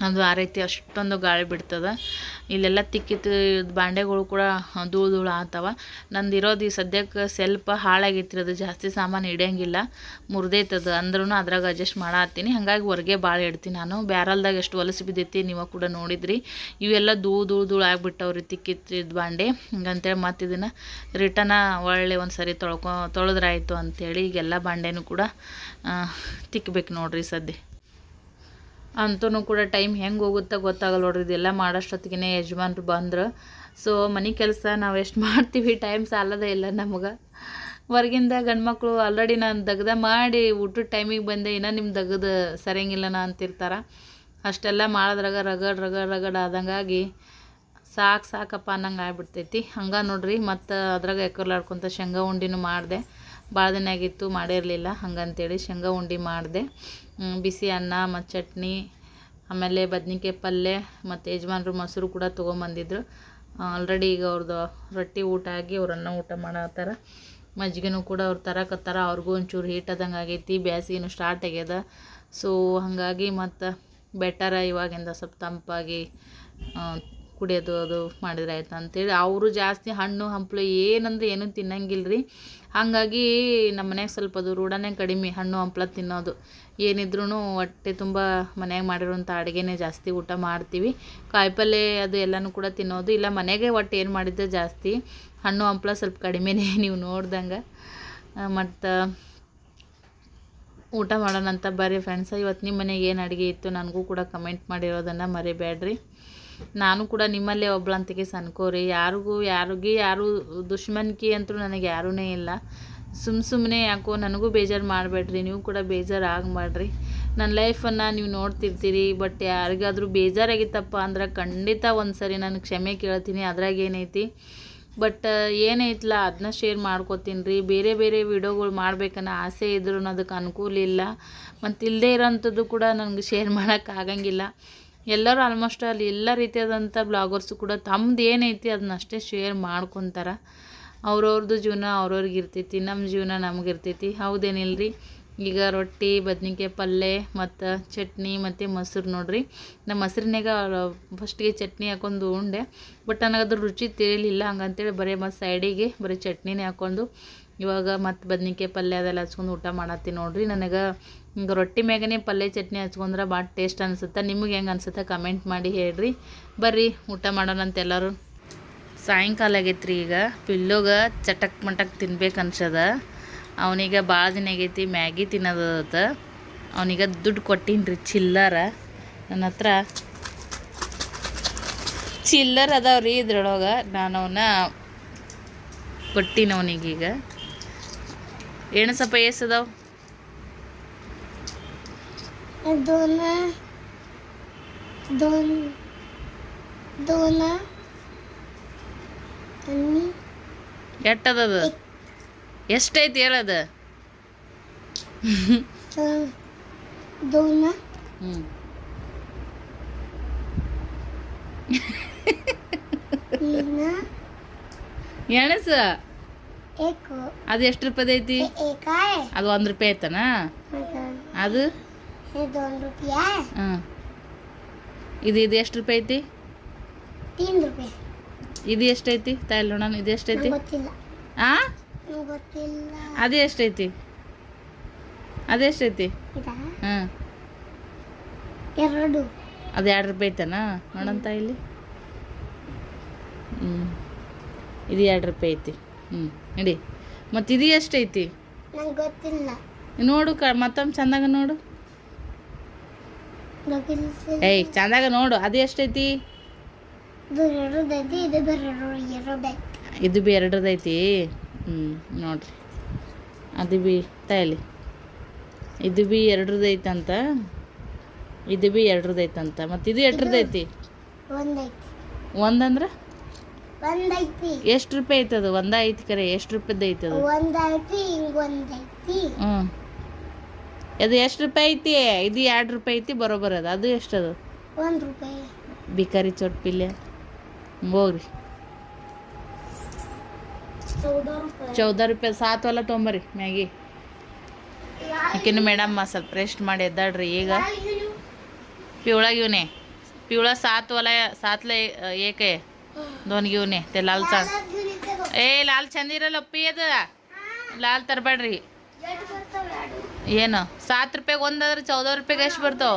ಅದು ಆ ರೀತಿ ಅಷ್ಟೊಂದು ಗಾಳಿ ಬಿಡ್ತದೆ. ಇಲ್ಲೆಲ್ಲ ತಿಕ್ಕಿತ್ತು ಬಾಂಡೆಗಳು ಕೂಡ ಧೂಳು ಧೂಳು ಆತವ. ನಂದು ಇರೋದು ಈ ಸದ್ಯಕ್ಕೆ ಸ್ವಲ್ಪ ಹಾಳಾಗೈತ್ರಿ ಅದು ಜಾಸ್ತಿ ಸಾಮಾನು ಇಡೋಂಗಿಲ್ಲ ಮುರಿದೈತದು. ಅಂದ್ರೂ ಅದ್ರಾಗ ಅಡ್ಜಸ್ಟ್ ಮಾಡತ್ತೀನಿ. ಹಾಗಾಗಿ ಹೊರಗೆ ಭಾಳ ಇಡ್ತೀನಿ ನಾನು. ಬ್ಯಾರಲ್ದಾಗ ಎಷ್ಟು ಹೊಲಸು ಬಿದ್ದೈತಿ ನೀವು ಕೂಡ ನೋಡಿದ್ರಿ. ಇವೆಲ್ಲ ಧೂಳು ಧೂಳು ಧೂಳು ಆಗ್ಬಿಟ್ಟವ್ರಿ ತಿಕ್ಕಿತ್ತಿದ್ದು ಬಾಂಡೆ. ಹಂಗಂತೇಳಿ ಮತ್ತು ಇದನ್ನು ರಿಟರ್ನ ಒಳ್ಳೆ ಒಂದು ಸರಿ ತೊಳ್ಕೊ, ತೊಳೆದ್ರಾಯ್ತು ಅಂಥೇಳಿ ಈಗೆಲ್ಲ ಬಾಂಡೆನೂ ಕೂಡ ತಿಕ್ಬೇಕು ನೋಡ್ರಿ ಸದ್ಯ. ಅಂತೂ ಕೂಡ ಟೈಮ್ ಹೆಂಗೆ ಹೋಗುತ್ತೆ ಗೊತ್ತಾಗಲ್ಲ ನೋಡ್ರಿ, ಇದೆಲ್ಲ ಮಾಡೋಷ್ಟೊತ್ತಿಗೆ ಯಜಮಾನ್ರು ಬಂದ್ರೆ. ಸೊ ಮನೆ ಕೆಲಸ ನಾವು ಎಷ್ಟು ಮಾಡ್ತೀವಿ ಟೈಮ್ ಸಾಲದೇ ಇಲ್ಲ ನಮಗೆ. ಹೊರಗಿಂದ ಗಂಡ್ಮಕ್ಳು ಆಲ್ರೆಡಿ ನಾನು ದಗ್ದ ಮಾಡಿ ಊಟದ ಟೈಮಿಗೆ ಬಂದೆ, ಇನ್ನೂ ನಿಮ್ಮ ದಗದ ಸರಿಯಂಗಿಲ್ಲನ ಅಂತಿರ್ತಾರೆ. ಅಷ್ಟೆಲ್ಲ ಮಾಡಿದ್ರಾಗ ರಗಡ್ ರಗಡ್ ರಗಡ್ ಆದಂಗಾಗಿ ಸಾಕು ಸಾಕಪ್ಪ ಅನ್ನಂಗೆ ಆಗ್ಬಿಡ್ತೈತಿ. ಹಂಗೆ ನೋಡ್ರಿ, ಮತ್ತು ಅದ್ರಾಗ ಎಕ್ಕರ್ಲಾಡ್ಕೊತ ಶೇಂಗಾ ಉಂಡಿನೂ ಮಾಡಿದೆ. ಭಾಳ ದಿನ ಆಗಿತ್ತು ಮಾಡಿರಲಿಲ್ಲ. ಹಂಗಂತೇಳಿ ಶೇಂಗಾ ಉಂಡೆ ಮಾಡಿದೆ. ಬಿಸಿ ಅನ್ನ, ಮತ್ತು ಚಟ್ನಿ, ಆಮೇಲೆ ಬದ್ನಿಕಾಯಿ ಪಲ್ಯ ಮತ್ತು ಯಜಮಾನ್ರು ಮೊಸರು ಕೂಡ ತೊಗೊಂಬಂದಿದ್ರು. ಆಲ್ರೆಡಿ ಈಗ ಅವ್ರದ್ದು ರೊಟ್ಟಿ ಊಟ ಆಗಿ ಅವ್ರನ್ನ ಊಟ ಮಾಡತ್ತಾರ. ಮಜ್ಜಿಗೆನೂ ಕೂಡ ಅವ್ರು ತರಕತ್ತಾರ. ಅವ್ರಿಗೂ ಒಂಚೂರು ಹೀಟ್ ಆದಂಗೆ ಆಗೈತಿ. ಬ್ಯಾಸಿಗೆನೂ ಸ್ಟಾರ್ಟ್ ಆಗ್ಯದ. ಸೊ ಹಾಗಾಗಿ ಮತ್ತು ಬೆಟರ ಇವಾಗಿಂದ ಸ್ವಲ್ಪ ತಂಪಾಗಿ ಕುಡಿಯೋದು ಅದು ಮಾಡಿದ್ರೆ ಆಯ್ತು ಅಂತೇಳಿ ಅವರು ಜಾಸ್ತಿ ಹಣ್ಣು, ಹಂಪ್ಲು ಏನಂದ್ರೆ ಏನೂ ತಿನ್ನಂಗಿಲ್ಲ ರೀ ಹಾಗಾಗಿ ನಮ್ಮ ಮನ್ಯಾಗ ಸ್ವಲ್ಪ ಅದು ರೂಢನೇ ಕಡಿಮೆ ಹಣ್ಣು, ಹಂಪ್ಲು ತಿನ್ನೋದು. ಏನಿದ್ರೂ ಹೊಟ್ಟೆ ತುಂಬ ಮನ್ಯಾಗ ಮಾಡಿರುವಂಥ ಅಡುಗೆನೇ ಜಾಸ್ತಿ ಊಟ ಮಾಡ್ತೀವಿ. ಕಾಯಿಪಲ್ಲೆ ಅದು ಎಲ್ಲನೂ ಕೂಡ ತಿನ್ನೋದು. ಇಲ್ಲ ಮನೆಗೆ ಒಟ್ಟು ಏನು ಮಾಡಿದ್ದೆ ಜಾಸ್ತಿ. ಹಣ್ಣು, ಹಂಪ್ಲ ಸ್ವಲ್ಪ ಕಡಿಮೆನೇ (laughs) ನೀವು ನೋಡ್ದಂಗೆ. ಮತ್ತು ಊಟ ಮಾಡೋಣ ಅಂತ ಬರ್ರಿ ಫ್ರೆಂಡ್ಸ್ ಇವತ್ತು ನಿಮ್ಮ ಮನೆಗೆ ಏನು ಅಡುಗೆ ಇತ್ತು ನನಗೂ ಕೂಡ ಕಮೆಂಟ್ ಮಾಡಿರೋದನ್ನು ಮರಿಬೇಡ್ರಿ. ನಾನು ಕೂಡ ನಿಮ್ಮಲ್ಲೇ ಒಬ್ಳಂತಿಗೆ ಅನ್ಕೋರಿ ಯಾರಿಗೂ, ಯಾರಿಗೆ ಯಾರು ದುಶ್ಮನ್ಕಿ ಅಂತೂ ನನಗೆ ಯಾರೂ ಇಲ್ಲ. ಸುಮ್ಮ ಸುಮ್ಮನೆ ಯಾಕೋ ನನಗೂ ಬೇಜಾರು ಮಾಡಬೇಡ್ರಿ, ನೀವು ಕೂಡ ಬೇಜಾರು ಆಗಬೇಡ್ರಿ ನನ್ನ ಲೈಫನ್ನು ನೀವು ನೋಡ್ತಿರ್ತೀರಿ, ಬಟ್ ಯಾರಿಗಾದರೂ ಬೇಜಾರಾಗಿತ್ತಪ್ಪ ಅಂದ್ರೆ ಖಂಡಿತ ಒಂದು ಸರಿ ನಾನು ಕ್ಷಮೆ ಕೇಳ್ತೀನಿ, ಅದ್ರಾಗ ಏನೈತಿ. ಬಟ್ ಏನೈತಲ್ಲ ಅದನ್ನ ಶೇರ್ ಮಾಡ್ಕೋತೀನಿ ರೀ ಬೇರೆ ಬೇರೆ ವಿಡಿಯೋಗಳು ಮಾಡ್ಬೇಕನ್ನೋ ಆಸೆ ಇದ್ರೂ ಅದಕ್ಕೆ ಅನುಕೂಲ ಇಲ್ಲ. ಮತ್ತು ಇಲ್ಲದೇ ಇರೋಂಥದ್ದು ಕೂಡ ನನಗೆ ಶೇರ್ ಮಾಡೋಕ್ಕೆ ಆಗಂಗಿಲ್ಲ. ಎಲ್ಲರೂ ಆಲ್ಮೋಸ್ಟ್ ಅಲ್ಲಿ ಎಲ್ಲ ರೀತಿಯಾದಂಥ ಬ್ಲಾಗರ್ಸು ಕೂಡ ತಮ್ಮದು ಏನೈತಿ ಅದನ್ನ ಅಷ್ಟೇ ಶೇರ್ ಮಾಡ್ಕೊತಾರೆ. ಅವ್ರವ್ರದ್ದು ಜೀವನ ಅವ್ರವ್ರಿಗೆ ಇರ್ತೈತಿ ನಮ್ಮ ಜೀವನ ನಮ್ಗೆ ಇರ್ತೈತಿ. ಹೌದೇನಿಲ್ಲ ರೀ ಈಗ ರೊಟ್ಟಿ, ಬದ್ನಿಕಾಯಿ ಪಲ್ಯ ಮತ್ತು ಚಟ್ನಿ ಮತ್ತು ಮೊಸರು ನೋಡ್ರಿ. ನಮ್ಮ ಮೊಸರಿನಾಗ ಫಸ್ಟಿಗೆ ಚಟ್ನಿ ಹಾಕೊಂಡು ಉಂಡೆ ಬಟ್ ನನಗೆ ಅದ್ರ ರುಚಿ ತಿಳಿಲಿಲ್ಲ. ಹಂಗಂತೇಳಿ ಬರೀ ಮತ್ತು ಸೈಡಿಗೆ ಬರೀ ಚಟ್ನಿನೇ ಹಾಕೊಂಡು ಇವಾಗ ಮತ್ತು ಬದ್ನಿಕಾಯಿ ಪಲ್ಯ ಅದೆಲ್ಲ ಹಚ್ಕೊಂಡು ಊಟ ಮಾಡತ್ತೀನಿ ನೋಡ್ರಿ. ನನಗೆ ಹಿಂಗೆ ರೊಟ್ಟಿ ಮ್ಯಾಗನೇ ಪಲ್ಯ ಚಟ್ನಿ ಹಚ್ಕೊಂಡ್ರೆ ಭಾಳ ಟೇಸ್ಟ್ ಅನಿಸುತ್ತೆ. ನಿಮಗೆ ಹೆಂಗೆ ಅನಿಸುತ್ತೆ ಕಮೆಂಟ್ ಮಾಡಿ ಹೇಳ್ರಿ. ಬರ್ರಿ ಊಟ ಮಾಡೋಣಂತ ಎಲ್ಲರೂ. ಸಾಯಂಕಾಲ ಆಗೈತ್ರಿ ಈಗ. ಪಿಲ್ಲೋಗ ಚಟಕ್ ಮಟಕ್ ತಿನ್ಬೇಕು ಅನ್ಸದ. ಅವನೀಗ ಭಾಳ ದಿನ ಆಗೈತಿ ಮ್ಯಾಗಿ ತಿನ್ನೋದತ್ತ ಅವನೀಗ ದುಡ್ಡು ಕೊಟ್ಟೀನಿ ರೀ ಚಿಲ್ಲರ. ನನ್ನ ಹತ್ರ ಚಿಲ್ಲರ್ ಅದಾವ್ರಿ ಇದ್ರೊಳಗೆ. ನಾನು ಅವನ್ನ ಕೊಟ್ಟಿನ ಅವನಿಗೀಗ. ಏನು ಎಸ್ ಅದಾವ? ಎಟ್ಟದದು ಎಷ್ಟೈತಿ ಹೇಳದು ಹ್ಞೂ ಅದು ಎಷ್ಟು ರೂಪಾಯಿ ಐತಿ? ಅದು ಒಂದ್ ರೂಪಾಯಿ ಐತನ? ಅದು? ಇದು ಇದು ಎಷ್ಟು ರೂಪಾಯಿ ಐತಿ? ಇದು ಎಷ್ಟೈತಿ? ತಾಯಿ ನೋಡೋಣ ಇದು ಎಷ್ಟೈತಿ? ಆ? ಗೊತ್ತಿಲ್ಲ. ಅದು ಎಷ್ಟೈತಿ? ಅದೆಷ್ಟೈತಿ ಹಾಂ ಎರಡು. ಅದು ಎರಡು ರೂಪಾಯಿ ಐತನಾ? ನೋಡಂತ ಇಲ್ಲಿ. ಹ್ಞೂ. ಇದು ಎರಡು ರೂಪಾಯಿ ಐತಿ. ಹ್ಞೂ. ನಡಿ. ಮತ್ತು ಇದು ಎಷ್ಟೈತಿ? ನಂಗೆ ಗೊತ್ತಿಲ್ಲ. ನೋಡು ಕ ಮತ್ತೊಮ್ಮೆ ಚಂದಾಗ ನೋಡು. ಏಯ್ ಚಂದಾಗ ನೋಡು. ಅದು ಎಷ್ಟೈತಿ? ಇದು ಎರಡದೈತಿ ಇದು ಬೇರೆ ಹ್ಞೂ ನೋಡ್ರಿ. ಅದು ಬಿ ತೈಲಿ. ಇದು ಬಿ ಐತಂತ ಇದು ಬಿ ಐತಂತ ಮತ್ತು ಇದು ಎಟ್ರದ್ದು ಐತಿ ಒಂದಂದ್ರೆ? ಒಂದೈತಿ. ಎಷ್ಟು ರೂಪಾಯಿ ಐತದು ಒಂದ ಐತಿ ಕರೆ. ಎಷ್ಟು ರೂಪಾಯ್ದು ಐತದು ಹ್ಞೂ ಅದು ಎಷ್ಟು ರೂಪಾಯಿ ಐತಿ? ಇದು ಎರಡು ರೂಪಾಯಿ ಐತಿ ಬರೋಬರ ಅದು. ಅದು ಎಷ್ಟದು ಒಂದು ರೂಪಾಯಿ. ಬಿಕಾರಿ ಚೊಟ್ ಪಿಲ್ಯ. ಹೋಗ್ರಿ. ಚೌದ ರೂಪಾಯಿ ಸಾತ್ ಹೊಲ ತೊಂಬರಿ ಮ್ಯಾಗಿ. ಆಕಿನ ಮೇಡಮ್ಮ ಸ್ವಲ್ಪ ರೆಸ್ಟ್ ಮಾಡಿ ಎದ್ದಾಡ್ರಿ ಈಗ. ಪಿವಳಾಗ ಇವನೇ ಪಿವಳ ಸಾತ್ ಹೊಲ ಸಾತ್ಲೆ ಏಕೆ? ದೋನ್ಗೆ ಇವನೇ ತೆ ಲಾಲ್ ಚಾ ಏ ಲಾಲ್ ಚಂದ ಇರಲ್ಲ ಅಪ್ಪಿ ಅದ. ಲಾಲ್ ತರಬೇಡ್ರಿ. ಏನು? ಸಾತ್ ರೂಪಾಯಿಗೆ ಒಂದಾದ್ರೆ ಚೌದ ರೂಪಾಯಿಗೆ ಎಷ್ಟು ಬರ್ತಾವ?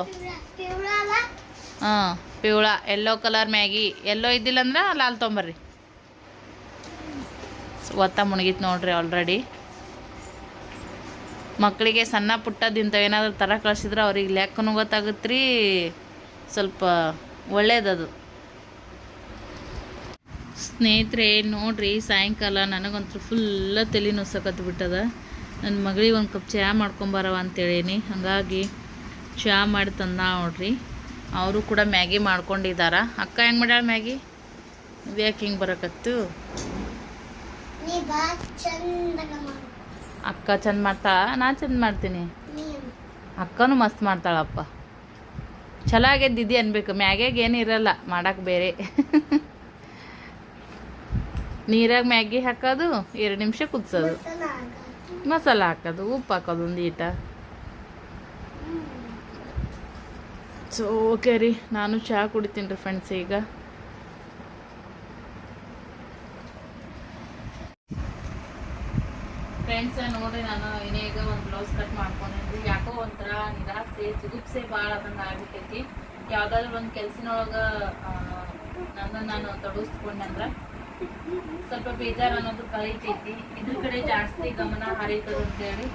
ಹಾಂ ಪಿವಳ ಎಲ್ಲೋ ಕಲರ್ ಮ್ಯಾಗಿ ಎಲ್ಲೋ ಇದ್ದಿಲ್ಲ ಅಂದ್ರೆ ಲಾಲ್ ತೊಂಬರ್ರಿ ಒತ್ತ ಮುಣಗಿತ್ತು ನೋಡ್ರಿ ಆಲ್ರೆಡಿ ಮಕ್ಕಳಿಗೆ ಸಣ್ಣ ಪುಟ್ಟದಿಂತ ಏನಾದ್ರು ತರ ಕಳಿಸಿದ್ರೆ ಅವ್ರಿಗೆ ಲೆಕ್ಕನೂ ಗೊತ್ತಾಗುತ್ತೆ ಸ್ವಲ್ಪ ಒಳ್ಳೇದದು. ಸ್ನೇಹಿತರೆ, ನೋಡ್ರಿ, ಸಾಯಂಕಾಲ ನನಗಂತೂ ಫುಲ್ಲ ತಲೆ ನುಸಕತ್ ಬಿಟ್ಟದ. ನನ್ನ ಮಗಳಿಗೆ ಒಂದು ಕಪ್ ಚಹಾ ಮಾಡ್ಕೊಂಬರವ ಅಂತೇಳೀನಿ. ಹಾಗಾಗಿ ಚಹಾ ಮಾಡಿ ತಂದ ನೋಡ್ರಿ. ಅವರು ಕೂಡ ಮ್ಯಾಗಿ ಮಾಡ್ಕೊಂಡಿದ್ದಾರ ಅಕ್ಕ ಹೆಂಗೆ ಮಾಡ್ಯಾಳ ಮ್ಯಾಗಿ? ಯಾಕೆ ಹಿಂಗೆ ಬರಕತ್ತು? ಅಕ್ಕ ಚಂದ ಮಾಡ್ತಾಳ ನಾ ಚಂದ ಮಾಡ್ತೀನಿ. ಅಕ್ಕನು ಮಸ್ತ್ ಮಾಡ್ತಾಳಪ್ಪ. ಚಲೋ ಆಗೈತೆ ದಿದಿ ಅನ್ಬೇಕು ಮ್ಯಾಗ್ಯಾಗ ಏನು ಇರಲ್ಲ ಮಾಡಕ್ಕೆ ಬೇರೆ. ನೀರಾಗ ಮ್ಯಾಗಿ ಹಾಕೋದು ಎರಡು ನಿಮಿಷ ಕುದಿಸೋದು. ಮಸಾಲ ಹಾಕೋದು. ಉಪ್ಪು ಹಾಕೋದು ಒಂದು ಈಟ. ಸೊ ಓಕೆ ರೀ ನಾನು ಚಹಾ ಕುಡಿತೀನಿ ರೀ ಫ್ರೆಂಡ್ಸ್ ಈಗ. ಫ್ರೆಂಡ್ಸ್ ನೋಡ್ರಿ ನಾನು ಇನ್ನೀಗ ಒಂದು ಬ್ಲೌಸ್ ಕಟ್ ಮಾಡ್ಕೊಂಡಿದ್ವಿ ಯಾಕೋ ಒಂಥರ ನಿರಾಸೆ ಜುಗುಪ್ಸೆ ಭಾಳ ಅದಂಗೆ ಆಗ್ಬಿಟ್ಟೈತಿ. ಯಾವ್ದಾದ್ರು ಒಂದು ಕೆಲ್ಸಿನೊಳಗ ನನ್ನ ನಾನು ತೊಡಗಿಸ್ಕೊಂಡೆ ಅಂದ್ರೆ ಸ್ವಲ್ಪ ಬೇಜಾರು ಅನ್ನೋದು ಕಳೀತೈತಿ. ಇದ್ರ ಕಡೆ ಜಾಸ್ತಿ ಗಮನ ಹರಿತದ ಅಂತೇಳಿ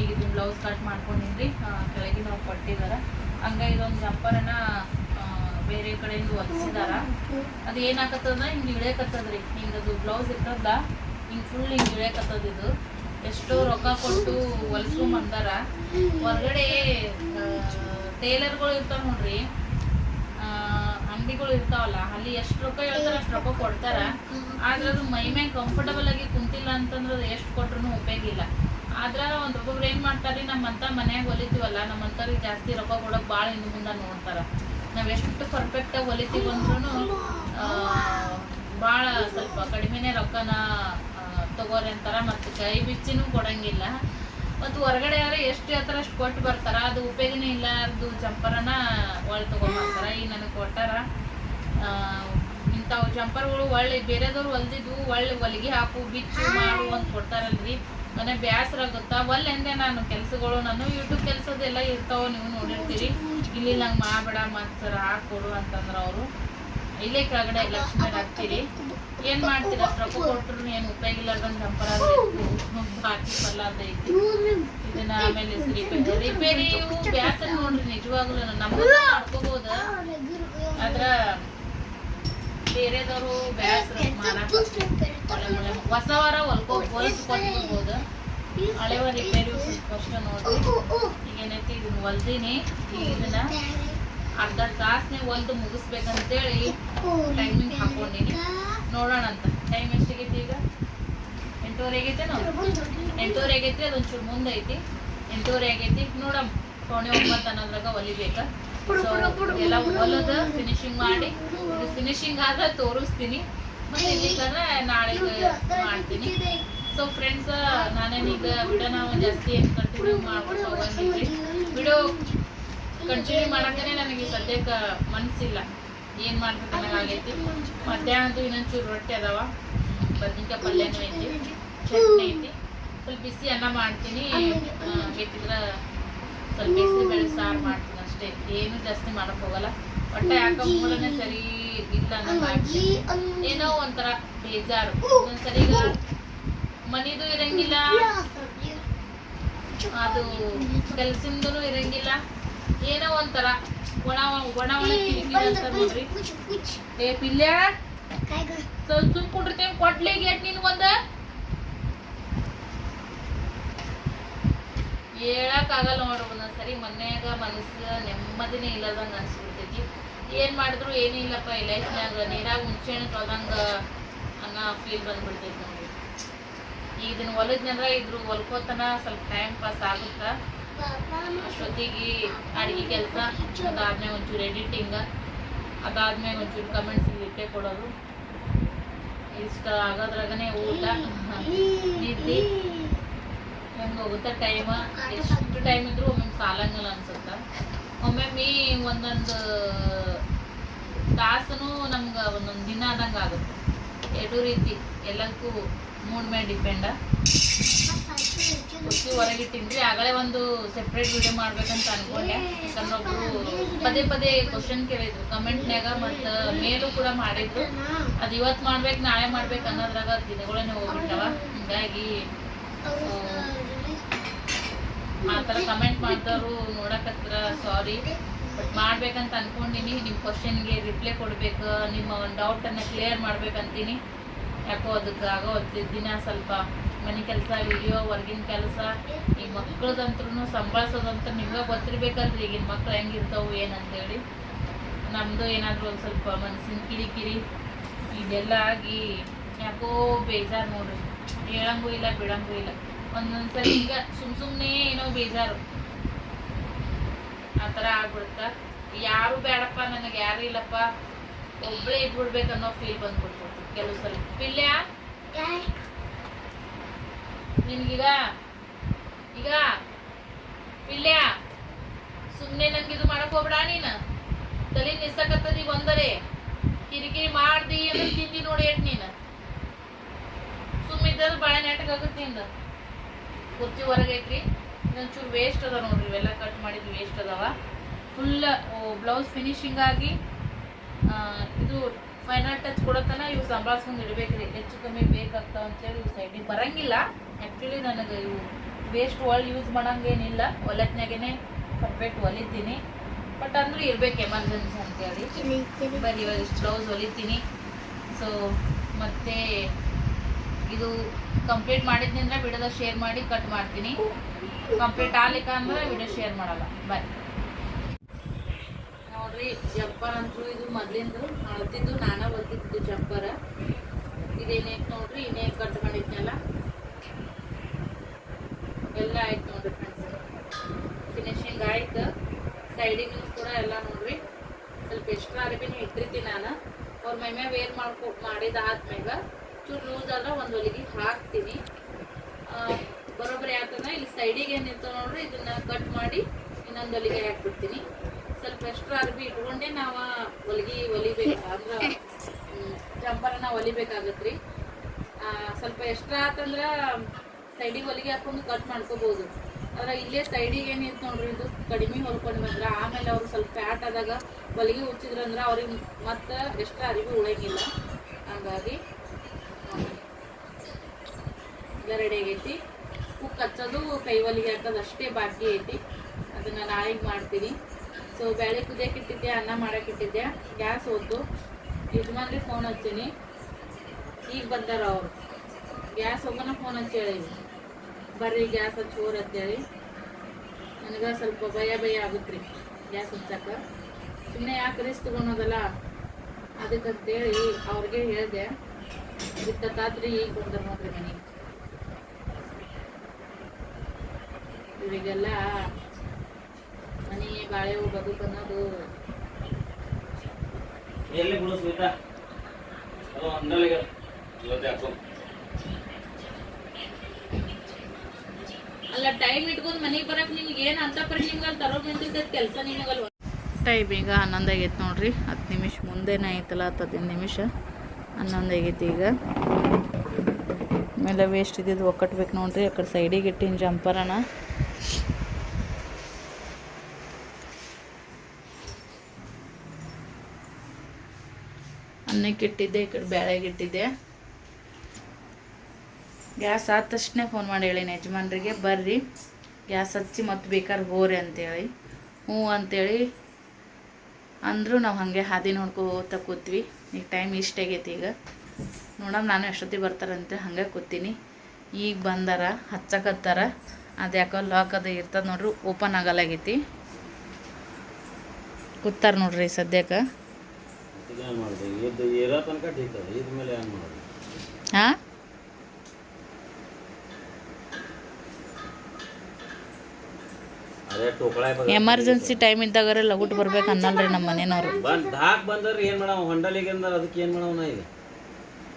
ಈಗ ಇದನ್ನ ಬ್ಲೌಸ್ ಕಟ್ ಮಾಡ್ಕೊಂಡಿನ್ರಿ ಕೆಳಗೆ ನಾವು ಕೊಟ್ಟಿದಾರ. ಹಂಗ ಇದೊಂದು ಜಂಪರನ ಬೇರೆ ಕಡೆಯಿಂದ ಒಲಿಸಿದಾರ ಅದು ಏನಾಗತ್ತದ ಹಿಂಗೆ ಇಳಿಯಕತ್ತದ್ರಿ. ಹಿಂಗೆ ಅದು ಬ್ಲೌಸ್ ಇರ್ತದ ಹಿಂಗೆ ಫುಲ್ ಹಿಂಗೆ ಇಳಿಯಕತ್ತದ ಇದು. ಎಷ್ಟೋ ರೊಕ್ಕ ಕೊಟ್ಟು ಹೊಲಿಸ್ಕೊಂಡ್ ಬಂದಾರ ಹೊರಗಡೆ ಟೇಲರ್ಗಳು ಇರ್ತಾವ ನೋಡ್ರಿ. ಅಂಗಡಿಗಳು ಇರ್ತಾವಲ್ಲ, ಅಲ್ಲಿ ಎಷ್ಟು ರೊಕ್ಕ ಹೇಳ್ತಾರ ಅಷ್ಟು ರೊಕ್ಕ ಕೊಡ್ತಾರ. ಆದ್ರೆ ಅದು ಮೈ ಮ್ಯಾಗ ಕಂಫರ್ಟಬಲ್ ಆಗಿ ಕುಂತಿಲ್ಲ ಅಂತಂದ್ರೆ ಅದು ಎಷ್ಟು ಕೊಟ್ರು ಉಪಯೋಗ ಇಲ್ಲ. ಆದ್ರ ಒಂದ್ ಒಬ್ಬೊಬ್ರು ಏನ್ ಮಾಡ್ತಾರ್ರಿ ನಮ್ಮಂತ ಮನ್ಯಾಗ ಹೊಲಿತೀವಲ್ಲ, ನಮ್ಮಂತವ್ರಿಗೆ ಜಾಸ್ತಿ ರೊಕ್ಕ ಕೊಡೋಕ್ ಭಾಳ ಹಿಂದ ಮುಂದೆ ನೋಡ್ತಾರ. ನಾವ್ ಎಷ್ಟು ಪರ್ಫೆಕ್ಟ್ ಆಗಿ ಹೊಲಿತೀವಿ ಅಂದ್ರೂ ಭಾಳ ಸ್ವಲ್ಪ ಕಡಿಮೆನೇ ರೊಕ್ಕನ ತಗೋರಿ ಅಂತಾರ ಮತ್ತು ಕೈ ಬಿಚ್ಚಿನೂ ಕೊಡಂಗಿಲ್ಲ. ಮತ್ತು ಹೊರಗಡೆ ಯಾರು ಎಷ್ಟು ಹೇಳ್ತಾರ ಅಷ್ಟು ಕೊಟ್ಟು ಬರ್ತಾರ, ಅದು ಉಪಯೋಗನೇ ಇಲ್ಲ, ಅದು ಜಂಪರನ ಒಳಗೆ ತಗೊಂಡ್ಬರ್ತಾರ ಈಗ ನನಗೆ ಕೊಟ್ಟಾರ. ಇಂಥವು ಜಂಪರ್ಗಳು ಒಳ್ಳೆ, ಬೇರೆದವ್ರು ಹೊಲ್ದಿದ್ವು ಒಳ್ಳೆ ಹೊಲಿಗೆ ಹಾಕು, ಬಿಚ್ಚು ಮಾಡು ಅಂತ ಕೊಡ್ತಾರಲ್ರಿ. ಮನೆ ಬ್ಯಾಸರ ಗೊತ್ತಾ ಒಲ್ ಎಂದೆ ನಾನು ಕೆಲ್ಸಗಳು, ನಾನು ಯೂಟ್ಯೂಬ್ ಕೆಲ್ಸದೆಲ್ಲ ಇರ್ತಾವ, ನೀವು ನೋಡಿರ್ತೀರಿ. ಇಲ್ಲಿ ನಂಗೆ ಮಾಡಬೇಡ ಮತ್ತು ಹಾಕೊಡು ಅಂತಂದ್ರ ಅವರು. ಇಲ್ಲೇ ಕೆಳಗಡೆ ಲಕ್ಷ್ಮಿ ಹಾಕ್ತೀರಿ. ಏನ್ ಮಾಡ್ತೀರ ಪ್ರಭು? ರೊಕ್ಕ ಕೊಟ್ರು ಏನ್ ಉಪಯೋಗ ಇಲ್ಲ ಜಂಪರ ಬಾಕಿ ಪಲ್ಲ ಅದ ಐತಿ ಇದನ್ನ ಆಮೇಲೆ ರಿಪೇರಿ ರಿಪೇರಿ ಇವು ಬ್ಯಾಸರ ನೋಡ್ರಿ, ನಿಜವಾಗ್ಲೂ ನಮ್ಮ ಮಾಡ್ಕೋಬಹುದ ಆದ್ರ ಬೇರೆದವರು ಬ್ಯಾಸರ ವಾರ ಒಳ್ಳೆ ಹೊಸವಾರ ಹೊಲ್ಕೋ ಹೊಲಸ್ ಕೊಟ್ಬಿಡ್ಬೋದು. ಹಳೆವ ರಿಪೇರಿ ಕಷ್ಟ ನೋಡ್ರಿ. ಈಗ ಏನೈತಿ, ಇದನ್ನ ಹೊಲ್ದೀನಿ. ಇದನ್ನ ಅರ್ಧ ತಾಸನೇ ಹೊಲ್ದು ಮುಗಿಸ್ಬೇಕಂತೇಳಿ ಟೈಮಿಂಗ್ ಹಾಕೊಂಡಿನಿ ನೋಡೋಣ ಅಂತ. ಟೈಮ್ ಎಷ್ಟಾಗೈತಿ ಈಗ? ಎಂಟೂವರೆ ಆಗೈತೆ ನಾವು ಎಂಟೂವರೆ ಆಗೈತಿ ಅದೊಂಚೂರು ಮುಂದೆ ಐತಿ. ಎಂಟೂವರೆ ಆಗೈತಿ. ನೋಡಮ್ ಪೌಣೆ ಒಂಬತ್ತು ಅನ್ನೋದ್ರಾಗ ಒಲಿಬೇಕ? ಸೊ ಎಲ್ಲ ಹೊಲದ ಫಿನಿಶಿಂಗ್ ಮಾಡಿ. ಫಿನಿಶಿಂಗ್ ಆದ್ರೆ ತೋರಿಸ್ತೀನಿ. ಮತ್ತೆ ಇಲ್ಲಿಕಂದ್ರೆ ನಾಳೆ ಮಾಡ್ತೀನಿ. ಸೊ ಫ್ರೆಂಡ್ಸ್ ನಾನೇನೀಗ ನಾವು ಜಾಸ್ತಿ ಏನು ಕಂಟಿನ್ಯೂ ಮಾಡ್ಕೊಂಡು ಹೋಗಂಗಿಲ್ರಿ ವಿಡಿಯೋ ಕಂಟಿನ್ಯೂ ಮಾಡಕ್ಕೇನೆ ನನಗೆ ಸದ್ಯಕ್ಕೆ ಮನ್ಸಿಲ್ಲ. ಏನ್ ಮಾಡ್ಬೇಕು ಅನ್ನೋದಾಗೈತಿ ಮಧ್ಯಾಹ್ನದ್ದು ಇನ್ನೊಂಚೂರು ರೊಟ್ಟಿ ಅದಾವ. ಬದ್ನಿಕಾಯಿ ಪಲ್ಯನೂ ಐತಿ, ಚಟ್ನಿ ಐತಿ. ಸ್ವಲ್ಪ ಬಿಸಿ ಅನ್ನ ಮಾಡ್ತೀನಿ. ಬೇಕಿದ್ರ ಸ್ವಲ್ಪ ಬಿಸಿ ಬೇಳೆ ಸಾರು ಮಾಡ್ತೀನಿ ಅಷ್ಟೇ. ಏನು ಜಾಸ್ತಿ ಮಾಡಕ್ ಹೋಗಲ್ಲ. ಒಟ್ಟ ಯಾಕ ಮೂಲನೆ ಸರಿ ಇಲ್ಲ ಏನೋ ಒಂಥರ ಬೇಜಾರು. ಒಂದ್ಸರಿ ಈಗ ಮನಿದು ಇರಂಗಿಲ್ಲ. ಅದು ಕೆಲ್ಸದಿಂದನೂ ಇರಂಗಿಲ್ಲ. ಏನೋ ಒಂಥರ ಒಣ ಒಣ ಒಣ ನೋಡ್ರಿ. ಏ ಪಿಲ್ಯ? ಸುಮ್ ಕುಂಡಿರ್ತೇವೆ ಕೊಡ್ಲಿ ಗೇಟ್ ನೀನ್ ಒಂದ ಹೇಳಕ್ ಆಗಲ್ಲ ನೋಡ್ರಿ ಒಂದೊಂದ್ಸರಿ ಮನ್ಯಾಗ ಮನಸ್ಸು ನೆಮ್ಮದಿನೇ ಇಲ್ಲದಂಗ ಅನ್ಸ್ಬಿಡ್ತೈತಿ. ಏನ್ ಮಾಡಿದ್ರು ಏನಿಲ್ಲಪ್ಪ ಈ ಲೈಫ್ನಾಗ ನೀರಾಗ ಮುಂಚೆನೆ ತೊಳ್ದಂಗ ಅನ್ನೋ ಫೀಲ್ ಬಂದ್ಬಿಡ್ತೈತಿ ನೋಡ್ರಿ. ಈಗ ಇದನ್ನ ಹೊಲದ್ನಂದ್ರ ಇದ್ರ ಹೊಲ್ಕೋತನ ಸ್ವಲ್ಪ ಟೈಮ್ ಪಾಸ್ ಆಗುತ್ತಾ? ಅಷ್ಟೊತ್ತಿಗೆ ಅಡಿಗೆ ಕೆಲಸ ಅದಾದ್ಮೇಲೆ ಒಂಚೂರು ಎಡಿಟಿಂಗ್ ಅದಾದ್ಮೇಲೆ ಒಂಚೂರು ಕಮೆಂಟ್ಸ್ ರಿಪ್ಲೈ ಕೊಡೋದು. ಇಷ್ಟ ಆಗೋದ್ರಾಗನೆ ಊಟ, ನಿದ್ದೆ. ಹೆಂಗ್ ಹೋಗುತ್ತೆ ಟೈಮ್ ಎಷ್ಟು ಟೈಮ್ ಇದ್ರು ಒಮ್ಮೊಮ್ಮೆ ಸಾಲಂಗಿಲ್ಲ ಅನ್ಸುತ್ತ. ಒಮ್ಮೊಮ್ಮೆ ಒಂದೊಂದು ತಾಸನು ನಮ್ಗೆ ಒಂದೊಂದು ದಿನ ಆದಂಗ ಆಗುತ್ತೆ. ಎರಡು ರೀತಿ ಎಲ್ಲಕ್ಕೂ ಮೂಡ್ ಮೇಲೆ ಡಿಪೆಂಡ ಕುರ್ಚಿ ತಿಂದ್ರಿ ಆಗಲೇ ಒಂದು ಸೆಪ್ರೇಟ್ ವಿಡಿಯೋ ಮಾಡ್ಬೇಕಂತ ಅನ್ಕೊಂಡೆ. ಯಾಕಂದ್ರೆ ಒಬ್ರು ಪದೇ ಪದೇ ಕ್ವಶನ್ ಕೇಳಿದ್ರು. ಕಮೆಂಟ್ನ್ಯಾಗ ಮತ್ತ ಮೇಲೂ ಕೂಡ ಮಾಡಿದ್ರು. ಅದ್ ಇವತ್ ಮಾಡ್ಬೇಕು, ನಾಳೆ ಮಾಡ್ಬೇಕು ಅನ್ನೋದ್ರಾಗ ದಿನಗಳನ್ನೇ ಹೋಗ್ಬಿಟ್ಟವ. ಹಿಂಗಾಗಿ ಆತರ ಕಮೆಂಟ್ ಮಾಡ್ದವ್ರು ನೋಡಕತ್ರ ಸಾರಿ ಬಟ್ ಮಾಡ್ಬೇಕಂತ ಅನ್ಕೊಂಡಿನಿ. ನಿಮ್ಮ ಕ್ವಶನ್ಗೆ ರಿಪ್ಲೈ ಕೊಡ್ಬೇಕು. ನಿಮ್ಮ ಒಂದ್ ಡೌಟ್ ಅನ್ನ ಕ್ಲಿಯರ್ ಮಾಡ್ಬೇಕಂತೀನಿ. ಯಾಕೋ ಅದಕ್ಕೆ ಆಗೋ ದಿನ ಸ್ವಲ್ಪ ಮನೆ ಕೆಲಸ, ವಿಡಿಯೋ, ಹೊರಗಿನ ಕೆಲಸ, ಈ ಮಕ್ಕಳದಂತ್ರೂ ಸಂಭಾಳಿಸೋದಂತ ನಿಮ್ಗೆ ಗೊತ್ತಿರ್ಬೇಕಲ್ರಿ ಈಗಿನ ಮಕ್ಳು ಹೆಂಗಿರ್ತಾವು ಏನಂತೇಳಿ. ನಮ್ಮದು ಏನಾದರೂ ಒಂದು ಸ್ವಲ್ಪ ಮನಸ್ಸಿನ ಕಿರಿಕಿರಿ ಇದೆಲ್ಲ ಆಗಿ ಯಾಕೋ ಬೇಜಾರು ನೋಡ್ರಿ. ಹೇಳಂಗೂ ಇಲ್ಲ, ಬಿಡಂಗೂ ಇಲ್ಲ. ಒಂದೊಂದ್ಸರಿ ಈಗ ಸುಮ್ ಸುಮ್ನೆ ಏನೋ ಬೇಜಾರು. ಆ ಥರ ಆಗ್ಬಿಡ್ತಾ. ಯಾರು ಬೇಡಪ್ಪ ನನಗೆ ಯಾರು ಇಲ್ಲಪ್ಪ ಒಬ್ಬಳೇ ಇದ್ಬಿಡ್ಬೇಕನ್ನೋ ಫೀಲ್ ಬಂದ್ಬಿಡ್ತು ಕೆಲವು ಸಲ ಪಿಲ್ಯ ನಿನ್ಗೀಗ? ಈಗ? ಪಿಲ್ಯ ಸುಮ್ನೆ ಇದು ಮಾಡಕ್ ಹೋಗ್ಬೇಡ ನೀನು. ತಲೆ ನಿಸ್ಸಕತ್ತದಿ ಒಂದರೆ. ಕಿರಿಕಿರಿ ಮಾಡ್ದಿ ಅಂದ್ರೆ ತಿಂದಿ ನೋಡಿ ಎಟ್ ನೀನು. ಸುಮ್ಮಿದ್ದರೆ ಭಾಳ ಆಗುತ್ತೆ ನಿಂದ. ಕುರ್ಚಿ ಹೊರಗೈತ್ರಿ ಇನ್ನೊಂಚೂರು ವೇಸ್ಟ್ ಅದ ನೋಡ್ರಿ, ಇವೆಲ್ಲ ಕಟ್ ಮಾಡಿದ್ ವೇಸ್ಟ್ ಅದಾವ. ಫುಲ್ ಬ್ಲೌಸ್ ಫಿನಿಶಿಂಗ್ ಆಗಿ ಇದು ಫೈನಲ್ ಟಚ್ ಕೊಡತನ ಇವು ಸಂಭಾಳಿಸ್ಕೊಂಡು ಇಡ್ಬೇಕ್ರಿ. ಹೆಚ್ಚು ಕಮ್ಮಿ ಬೇಕಾಗ್ತಾವ ಅಂತೇಳಿ ಇವು ಸೈಡಿಗೆ ಬರಂಗಿಲ್ಲ. ಆ್ಯಕ್ಚುಲಿ ನನಗೆ ಇವು ವೇಸ್ಟ್ ಒಳ ಯೂಸ್ ಮಾಡೋಂಗೇನಿಲ್ಲ. ಒಲತ್ನಾಗೇನೆ ಪರ್ಫೆಕ್ಟ್ ಹೊಲಿತೀನಿ ಬಟ್ ಅಂದ್ರೆ ಇರ್ಬೇಕು ಎಮರ್ಜೆನ್ಸಿ ಅಂತೇಳಿ. ಬರೀ ಇವಾಗ ಇಷ್ಟು ಬ್ಲೌಸ್ ಹೊಲಿತೀನಿ ಸೊ ಮತ್ತೆ ಇದು ಕಂಪ್ಲೀಟ್ ಮಾಡಿದ್ನಿ ಅಂದ್ರೆ ವಿಡಿಯೋದ ಶೇರ್ ಮಾಡಿ ಕಟ್ ಮಾಡ್ತೀನಿ. ಕಂಪ್ಲೀಟ್ ಆಗ್ಲಿಕ್ಕ ಅಂದ್ರೆ ವಿಡಿಯೋ ಶೇರ್ ಮಾಡಲ್ಲ. ಬಾಯ್ ನೋಡ್ರಿ ಜಂಪರ್ ಅಂತೂ ಇದು ಮೊದ್ಲಿಂದ, ಅಳ್ತಿದ್ದು ನಾನ ಒತ್ತಿದ್ದು ಜಂಪರ್ ಇದೇನೇ ನೋಡ್ರಿ ಇನ್ನೇ ಕಟ್ ಮಾಡಿದ್ನಲ್ಲ? ಆಯ್ತು ನೋಡ್ರಿ ಫ್ರೆಂಡ್ಸ್ ಫಿನಿಶಿಂಗ್ ಆಯ್ತು. ಸೈಡಿಗೂ ಕೂಡ ಎಲ್ಲ ನೋಡ್ರಿ. ಸ್ವಲ್ಪ ಎಕ್ಸ್ಟ್ರಾ ಅರಿಬಿನ ಇಟ್ಟಿರ್ತೀನಿ ನಾನು. ಅವ್ರ ಮೈ ಮ್ಯಾಗ ವೇರ್ ಮಾಡ್ಕೊ ಮಾಡಿದಾದ್ಮ್ಯಾಗ ಚೂರು ಲೂಸ್ ಆದ್ರೆ ಒಂದು ಹೊಲಿಗೆ ಹಾಕ್ತೀನಿ. ಬರೋಬ್ಬರಿ ಆತನ ಇಲ್ಲಿ ಸೈಡಿಗೆ ಏನಿರ್ತ ನೋಡ್ರಿ ಇದನ್ನ ಕಟ್ ಮಾಡಿ ಇನ್ನೊಂದು ಹೊಲಿಗೆ ಹಾಕ್ಬಿಡ್ತೀನಿ. ಸ್ವಲ್ಪ ಎಕ್ಸ್ಟ್ರಾ ಅರ್ಬಿ ಇಟ್ಕೊಂಡೆ ನಾವು ಹೊಲಿಗೆ ಹೊಲಿಬೇಕು ಅಂದ್ರೆ ಜಂಪರನ್ನ ಹೊಲಿಬೇಕಾಗತ್ತೆ ರೀ ಸ್ವಲ್ಪ ಎಕ್ಸ್ಟ್ರಾ ಆತಂದ್ರ ಸೈಡಿಗೆ ಹೊಲಿಗೆ ಹಾಕೊಂಡು ಕಟ್ ಮಾಡ್ಕೋಬಹುದು ಆದ್ರೆ ಇಲ್ಲೇ ಸೈಡಿಗೆ ಏನಿತ್ತು ನೋಡ್ರಿ ಇದು? ಕಡಿಮೆ ಹೊಲ್ಕೊಂಡು ಬಂದ್ರೆ. ಆಮೇಲೆ ಅವ್ರು ಸ್ವಲ್ಪ ಫ್ಯಾಟ್ ಆದಾಗ ಹೊಲಿಗೆ ಹುಚ್ಚಿದ್ರು ಅಂದ್ರೆ ಅವ್ರಿಗೆ ಮತ್ತೆ ಎಷ್ಟ ಅರಿವಿ ಉಳಂಗಿಲ್ಲ ಹಂಗಾಗಿ ರೆಡಿ ಆಗೈತಿ. ಕುಕ್ ಹಚ್ಚೋದು ಕೈ ಹೊಲಿಗೆ ಹಾಕೋದು ಅಷ್ಟೇ ಬಾಕಿ ಐತಿ. ಅದನ್ನ ನಾಳೆಗೆ ಮಾಡ್ತೀನಿ. ಸೊ ಬೇಳೆ ಕುದಿಯಕ್ಕೆ ಇಟ್ಟಿದ್ದೆ ಅನ್ನ ಮಾಡಕ್ಕೆ ಇಟ್ಟಿದ್ದೆ ಗ್ಯಾಸ್ ಹೋತು. ಯಜಮಾನ್ರಿಗೆ ಫೋನ್ ಹಚ್ಚೀನಿ. ಈಗ ಬಂದಾರ ಅವರು. ಗ್ಯಾಸ್ ಹೋಗೋಣ ಫೋನ್ ಹಚ್ಚಿ ಹೇಳಿದ್ವಿ ಬರ್ರಿ, ಗ್ಯಾಸ್ ಹಚ್ಚಿ ಹೋರ್ ಅಂತೇಳಿ. ನನಗೆ ಸ್ವಲ್ಪ ಭಯ ಭಯ ಆಗುತ್ತೆ ರೀ ಗ್ಯಾಸ್ ಹಚ್ಚಕ್ಕೆ. ಸುಮ್ಮನೆ ಯಾಕೆ ರೀಸ್ ತಗೊಳೋದಲ್ಲ ಅದಕ್ಕಂತೇಳಿ ಅವ್ರಿಗೆ ಹೇಳಿದೆ ಬಿತ್ತತ್ತಾತ್ರಿ ಈಗ ಬಂದ್ರೆ ನೋಡ್ರಿ ಮನೆಗೆ ಇವರಿಗೆಲ್ಲ ಮನೆ ಬಾಳೆವು ಬದುಕು ಅನ್ನೋದು ಎಲ್ಲಿ ಬಿಡು ಸ್ಮಿತಾ? ಅದು ಇವತ್ತು ಯಾಕೋ ಅಲ್ಲ ಟೈಮ್ ಇಟ್ಕೊಂಡು ಮನೆಗೆ ಬರಕ್ ನಿಮ್ಗೆ ಏನು ಅಂತ ಪರಿ ನಿಮ್ಗೆ ತರೋ ಟೈಮ್ ಈಗ ಹನ್ನೊಂದು ನೋಡ್ರಿ, ಹತ್ತು ನಿಮಿಷ ಮುಂದೆನೇ ಐತಲ್ಲ, ಹತ್ತು ಹದಿನೈದು ನಿಮಿಷ. ಹನ್ನೊಂದು ಆಗೈತಿ ಈಗ. ಆಮೇಲೆ ವೇಸ್ಟ್ ಇದ್ದಿದ್ದು ಒಕ್ಕಟ್ಬೇಕು ನೋಡ್ರಿ, ಆ ಕಡೆ ಸೈಡಿಗೆ ಇಟ್ಟಿನ ಜಂಪರನ ಅನ್ನಕ್ಕೆ ಇಟ್ಟಿದ್ದೆ, ಈ ಕಡೆ ಬೇಳೆಗೆ ಇಟ್ಟಿದ್ದೆ. ಗ್ಯಾಸ್ ಆದ ತಕ್ಷಣ ಫೋನ್ ಮಾಡಿ ಹೇಳಿನಿ ಯಜಮಾನ್ರಿಗೆ ಬರ್ರಿ. ಗ್ಯಾಸ್ ಹಚ್ಚಿ ಮತ್ತು ಬೇಕಾದ್ರೆ ಹೋರಿ ಅಂತೇಳಿ. ಹ್ಞೂ ಅಂತೇಳಿ ಅಂದರೂ ನಾವು ಹಾಗೆ ಹಾದಿ ನೋಡ್ಕೋತ ಕೂತ್ವಿ. ಈಗ ಟೈಮ್ ಇಷ್ಟ ಆಗೈತಿ ಈಗ. ನೋಡಮ್ ನಾನು ಎಷ್ಟೊತ್ತಿಗೆ ಬರ್ತಾರಂತೆ ಹಾಗೆ ಕೂತೀನಿ. ಈಗ ಬಂದಾರ ಹಚ್ಚಕತ್ತಾರ. ಅದು ಯಾಕೋ ಲಾಕ್ ಅದು ಇರ್ತದೆ ನೋಡ್ರಿ ಓಪನ್ ಆಗಲಾಗೈತಿ ಕೂತಾರ ನೋಡ್ರಿ ಸದ್ಯಕ್ಕೆ. ಏನು ಮಾಡಿದೆ ಇದು ಇರೋ ತನಕ ಠೀಕ್ ಅದ ಇದ ಮೇಲೆ ಏನು ಮಾಡೋದು ಹಾಂ ಅದೇ ಟೋಕಳ ಎಮರ್ಜೆನ್ಸಿ ಟೈಮ್ ಇದ್ದಾಗಾರೆ ಲಗುಟ್ ಬರ್ಬೇಕು ಅನ್ನಲ್ರಿ ನಮ್ಮ ಮನೇನವ್ರು ಬಂದ್ ಧಾಕ್ ಬಂದ್ರೆ ಏನು ಮಾಡವ? ಹೊಂಡಲಿಗಂದ್ರೆ ಅದಕ್ಕೆ ಏನು ಮಾಡವ ನಾ ಈಗ?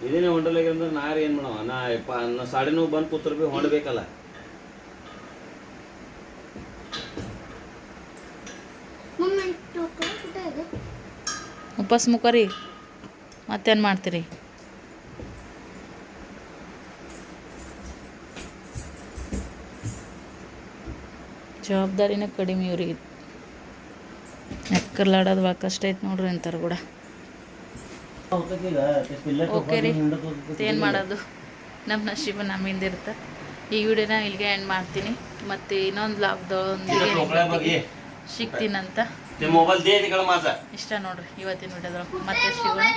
ಇದನ್ನೇ ಹೊಂಡಲಿಗೆ ಅಂದ್ರೆ ನಾರು ಏನು ಮಾಡವ? ನಾ ಯಪ್ಪ ನಾ ಸಾಡೆ ನೋವು ಬಂದು ಕೂತ್ರ ಭೀ ಹೊಂಡಬೇಕಲ್ಲ. ಇದೆ. ಉಪವಾಸ ಮುಖರಿ ಮತ್ತೇನು ಮಾಡ್ತೀರಿ? ಜವಾಬ್ದಾರಿನ ಕಡಿಮೆ ಇವ್ರಿಗೆ. ಎಕ್ಕರ್ಲಾಡೋದು ಭಾಳ ಕಷ್ಟ ಐತೆ ನೋಡ್ರಿ ಅಂತಾರೆ ಕೂಡ. ಓಕೆ ರೀ. ಏನು ಮಾಡೋದು? ನಮ್ಮ ನಶೀಬ ನಮ್ಮಿಂದ ಇರುತ್ತೆ ಈ ವಿಡಿಯೋನ ಇಲ್ಲಿಗೆ ಎಂಡ್ ಮಾಡ್ತೀನಿ. ಮತ್ತು ಇನ್ನೊಂದು ಲಾಕ್ಡೌನ್ಗೆ ಸಿಗ್ತೀನಂತ. ಇಷ್ಟ ನೋಡ್ರಿ ಇವತ್ತಿನ ವಿಡಿಯೋದಾಗ ಮತ್ತೆ ಶಿವ ಬಾಯ್